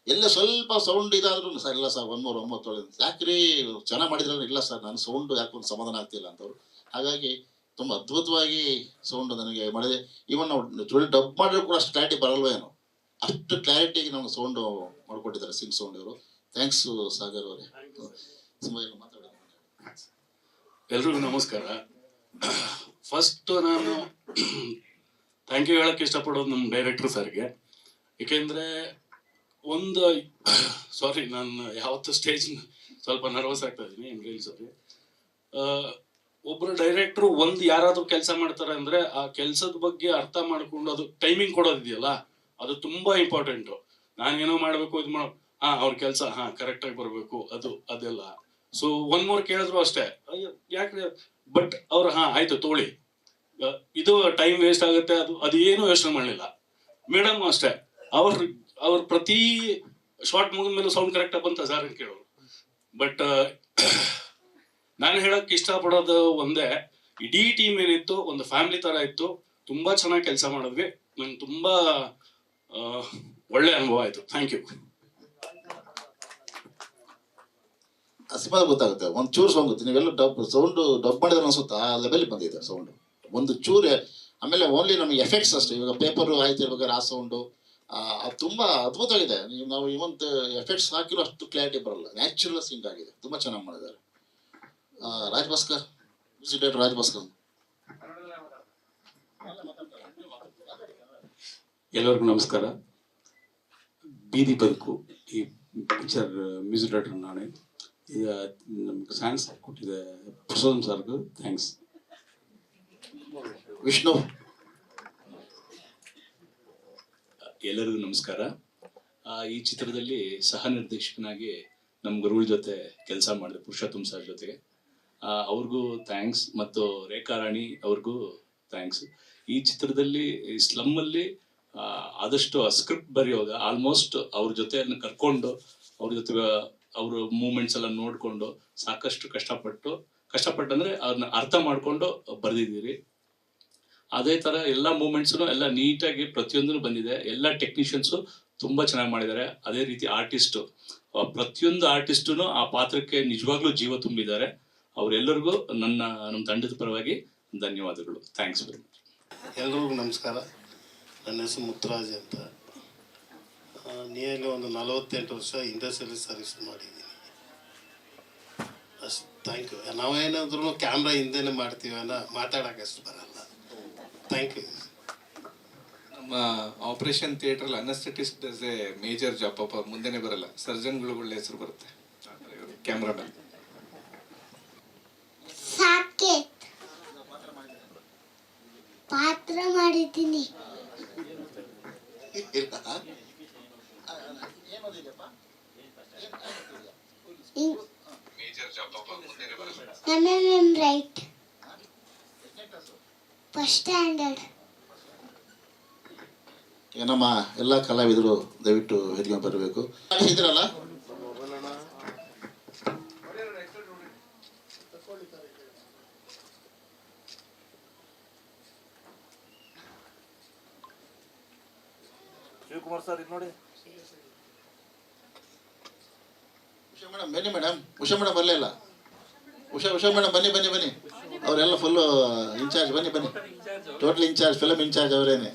ಎಲ್ಲ ಸ್ವಲ್ಪ ಸೌಂಡ್ ಇದಾದ್ರೂ ಸರ್, ಇಲ್ಲ ಸರ್ ಒಂದೂರ ಒಂಬತ್ತು ಯಾಕ್ರಿ ಚೆನ್ನಾಗಿ ಮಾಡಿದ್ರಲ್ಲ, ಇಲ್ಲ ಸರ್ ನಾನು ಸೌಂಡ್ ಯಾಕೊಂದು ಸಮಾಧಾನ ಆಗ್ತಿಲ್ಲ ಅಂತವ್ರು. ಹಾಗಾಗಿ ತುಂಬ ಅದ್ಭುತವಾಗಿ ಸೌಂಡ್ ನನಗೆ ಮಾಡಿದೆ. ಇವನ್ ನಾವು ಡಬ್ ಮಾಡಿದ್ರು ಕೂಡ ಅಷ್ಟು ಕ್ಲಾರಿಟಿ ಬರಲ್ವೋ ಏನೋ ಅಷ್ಟು ಕ್ಲಾರಿಟಿಯಾಗಿ ನಮ್ಗೆ ಸೌಂಡ್ ಮಾಡ್ಕೊಟ್ಟಿದ್ದಾರೆ ಸಿಂಗ್ ಸೌಂಡ್ ಅವರು. ಥ್ಯಾಂಕ್ಸ್ ಸಾಗರ್ ಅವರೇ. ಎಲ್ರಿಗೂ ನಮಸ್ಕಾರ. ಫಸ್ಟ್ ನಾನು ಥ್ಯಾಂಕ್ ಯು ಹೇಳಕ್ಕೆ ಇಷ್ಟಪಡೋದು ನಮ್ಮ ಡೈರೆಕ್ಟರ್ ಸರ್ಗೆ. ಏಕೆಂದರೆ ಒಂದು ಸಾರಿ ನಾನು ಯಾವತ್ತು ಸ್ಟೇಜ್ ಸ್ವಲ್ಪ ನರ್ವಸ್ ಆಗ್ತಾ ಇದ್ದೀನಿ ಐಮ್ ರಿಯಲಿ ಸಾರಿ ಒಬ್ಬರು ಡೈರೆಕ್ಟ್ರು ಒಂದು ಯಾರಾದರೂ ಕೆಲಸ ಮಾಡ್ತಾರೆ ಅಂದರೆ ಆ ಕೆಲಸದ ಬಗ್ಗೆ ಅರ್ಥ ಮಾಡಿಕೊಂಡು ಅದು ಟೈಮಿಂಗ್ ಕೊಡೋದಿದೆಯಲ್ಲ ಅದು ತುಂಬಾ ಇಂಪಾರ್ಟೆಂಟು ನಾನೇನೋ ಮಾಡಬೇಕು, ಇದು ಮಾಡ, ಹಾ, ಅವ್ರ ಕೆಲಸ, ಹಾ ಕರೆಕ್ಟಾಗಿ ಬರಬೇಕು, ಅದು, ಅದೆಲ್ಲ. ಸೊ ಒನ್ ಮೋರ್ ಕೇಳಿದ್ರು ಅಷ್ಟೇ. ಯಾಕೆ ಬಟ್ ಅವ್ರು, ಹಾ, ಆಯ್ತು ತೋಳಿ ಇದು ಟೈಮ್ ವೇಸ್ಟ್ ಆಗುತ್ತೆ, ಅದು ಅದು ಏನು ಯೋಚನೆ ಮಾಡಲಿಲ್ಲ. ಮೇಡಮ್ ಅಷ್ಟೇ, ಅವ್ರ ಅವ್ರ ಪ್ರತಿ ಶಾರ್ಟ್ ಮುಗಿದ ಮೇಲೆ ಸೌಂಡ್ ಕರೆಕ್ಟಾಗಿ ಬಂತ ಸರ್ ಅಂತ ಕೇಳೋರು? ಬಟ್ ನಾನು ಹೇಳಕ್ ಇಷ್ಟಪಡೋದು ಒಂದೇ, ಇಡೀ ಟೀಮ್ ಏನಿತ್ತು, ಒಂದು ಫ್ಯಾಮಿಲಿ ತರ ಇತ್ತು, ತುಂಬಾ ಚೆನ್ನಾಗಿ ಕೆಲಸ ಮಾಡಿದ್ವಿ. ನಂಗೆ ತುಂಬಾ ಒಳ್ಳೆ ಅನುಭವ ಆಯ್ತು. ಥ್ಯಾಂಕ್ ಯು ಆ ಗೊತ್ತಾಗುತ್ತೆ. ಒಂದು ಚೂರು ಸೌಂಡ್ ಗೊತ್ತು. ನೀವೆಲ್ಲ ಡಬ್ ಸೌಂಡ್ ಡಬ್ ಮಾಡಿದ್ರೆ ಅನ್ಸುತ್ತ? ಆ ಲೆವೆಲ್ ಬಂದಿದೆ ಸೌಂಡ್ ಒಂದು ಚೂರು, ಆಮೇಲೆ ಓನ್ಲಿ ನಮಗೆ ಎಫೆಕ್ಟ್ಸ್ ಅಷ್ಟೇ. ಇವಾಗ ಪೇಪರ್ ಆಯ್ತಿರ್ಬೇಕಾದ್ರೆ ಆ ಸೌಂಡು ಅದು ತುಂಬ ಅದ್ಭುತವಾಗಿದೆ. ನೀವು, ನಾವು ಇವೊಂದು ಎಫೆಕ್ಟ್ಸ್ ಹಾಕಿರೋ ಅಷ್ಟು ಕ್ಲಾರಿಟಿ ಬರಲ್ಲ. ನ್ಯಾಚುರಲ್ ಸಿಂಗ್ ಆಗಿದೆ. ತುಂಬಾ ಚೆನ್ನಾಗಿ ಮಾಡಿದ್ದಾರೆ. Raj Bhaskar music director Raj Bhaskar. ಎಲ್ಲರಿಗೂ ನಮಸ್ಕಾರ. ಬೀದಿ ಬದುಕು, ಈ ಪಿಕ್ಚರ್, ಮ್ಯೂಸಿಕ್ ಡೈರೆಕ್ಟರ್ ನಾನೇ. ಈಗ ನಮ್ಗೆ ಸ್ಯಾನ್ಸ್ ಕೊಟ್ಟಿದೆ ಪ್ರಸೋದಮ್ ಸರ್ಗೂ ಥ್ಯಾಂಕ್ಸ್ ವಿಷ್ಣು. ಎಲ್ಲರಿಗೂ ನಮಸ್ಕಾರ. ಈ ಚಿತ್ರದಲ್ಲಿ ಸಹ ನಿರ್ದೇಶಕನಾಗಿ ನಮ್ಮ ಗುರುಗಳ ಜೊತೆ ಕೆಲಸ ಮಾಡಿದೆ, ಪುರುಷೋತ್ತಮ್ ಸರ್ ಜೊತೆಗೆ ಅವ್ರಿಗೂ ಥ್ಯಾಂಕ್ಸ್ ಮತ್ತು ರೇಖಾ ರಾಣಿ ಅವ್ರಿಗೂ ಥ್ಯಾಂಕ್ಸ್ ಈ ಚಿತ್ರದಲ್ಲಿ, ಈ ಸ್ಲಮ್ಮಲ್ಲಿ ಆ, ಆದಷ್ಟು ಸ್ಕ್ರಿಪ್ಟ್ ಬರೆಯುವಾಗ ಆಲ್ಮೋಸ್ಟ್ ಅವ್ರ ಜೊತೆಯನ್ನು ಕರ್ಕೊಂಡು ಅವ್ರ ಜೊತೆ ಅವ್ರ ಮೂಮೆಂಟ್ಸ್ ಎಲ್ಲ ನೋಡಿಕೊಂಡು ಸಾಕಷ್ಟು ಕಷ್ಟಪಟ್ಟು ಕಷ್ಟಪಟ್ಟಂದ್ರೆ ಅವ್ರನ್ನ ಅರ್ಥ ಮಾಡ್ಕೊಂಡು ಬರೆದಿದ್ದೀರಿ. ಅದೇ ತರ ಎಲ್ಲ ಮೂಮೆಂಟ್ಸ್ನು ಎಲ್ಲ ನೀಟಾಗಿ ಪ್ರತಿಯೊಂದೂ ಬಂದಿದೆ. ಎಲ್ಲ ಟೆಕ್ನಿಷಿಯನ್ಸು ತುಂಬಾ ಚೆನ್ನಾಗಿ ಮಾಡಿದ್ದಾರೆ. ಅದೇ ರೀತಿ ಆರ್ಟಿಸ್ಟು ಪ್ರತಿಯೊಂದು ಆರ್ಟಿಸ್ಟುನು ಆ ಪಾತ್ರಕ್ಕೆ ನಿಜವಾಗ್ಲೂ ಜೀವ ತುಂಬಿದ್ದಾರೆ. ಅವರೆಲ್ಲರಿಗೂ ನನ್ನ ನಮ್ಮ ತಂಡದ ಪರವಾಗಿ ಧನ್ಯವಾದಗಳು. ಥ್ಯಾಂಕ್ಸ್ ವೆರಿ ಮಚ್ ಎಲ್ರಿಗೂ ನಮಸ್ಕಾರ. ನನ್ನ ಹೆಸರು ಮುತ್ತರಾಜ್ ಅಂತ. ನಿಯರ್ಲಿ ಒಂದು ನಲವತ್ತೆಂಟು ವರ್ಷ ಇಂಡಸ್ಟ್ರಿಯಲ್ಲಿ ಸರ್ವಿಸ್ ಮಾಡಿದ್ದೀನಿ. ಅಷ್ಟು ಥ್ಯಾಂಕ್ ಯು ನಾವೇನಾದ್ರೂ ಕ್ಯಾಮ್ರಾ ಹಿಂದೆನೇ ಮಾಡ್ತೀವಲ್ಲ ಅನ್ನೋ ಮಾತಾಡೋಕೆ ಅಷ್ಟು ಬರಲ್ಲ. ಥ್ಯಾಂಕ್ ಯು ನಮ್ಮ ಆಪರೇಷನ್ ಥಿಯೇಟ್ರಲ್ಲಿ anaesthetist does a major job ಪಾಪ ಮುಂದೆನೇ ಬರಲ್ಲ. ಸರ್ಜನ್ಗಳು ಒಳ್ಳೆ ಹೆಸರು ಬರುತ್ತೆ. ಕ್ಯಾಮ್ರಾಮನ್ ಪಾತ್ರ ಮಾಡಿದ್ದೀನಿ. ರೈಟ್ ಫಸ್ಟ್ ಸ್ಟ್ಯಾಂಡರ್ಡ್ ಏನಮ್ಮ ನಮ್ಮ ಎಲ್ಲ ಕಲಾವಿದರು ದಯವಿಟ್ಟು ಹೆಜ್ಜೆ ಬರಬೇಕು. ಇದ್ರಲ್ಲ ಉಷಾ ಮೇಡಮ್ ಬನ್ನಿ ಮೇಡಮ್ ಉಷಾ ಮೇಡಮ್ ಬರಲೇ ಇಲ್ಲ? ಉಷಾ ಉಷಾ ಮೇಡಮ್ ಬನ್ನಿ ಬನ್ನಿ ಬನ್ನಿ. ಅವರೆಲ್ಲ ಫುಲ್ಲು ಇನ್ಚಾರ್ಜ್ ಬನ್ನಿ ಬನ್ನಿ. Total incharge film incharge ಅವರೇನೆ.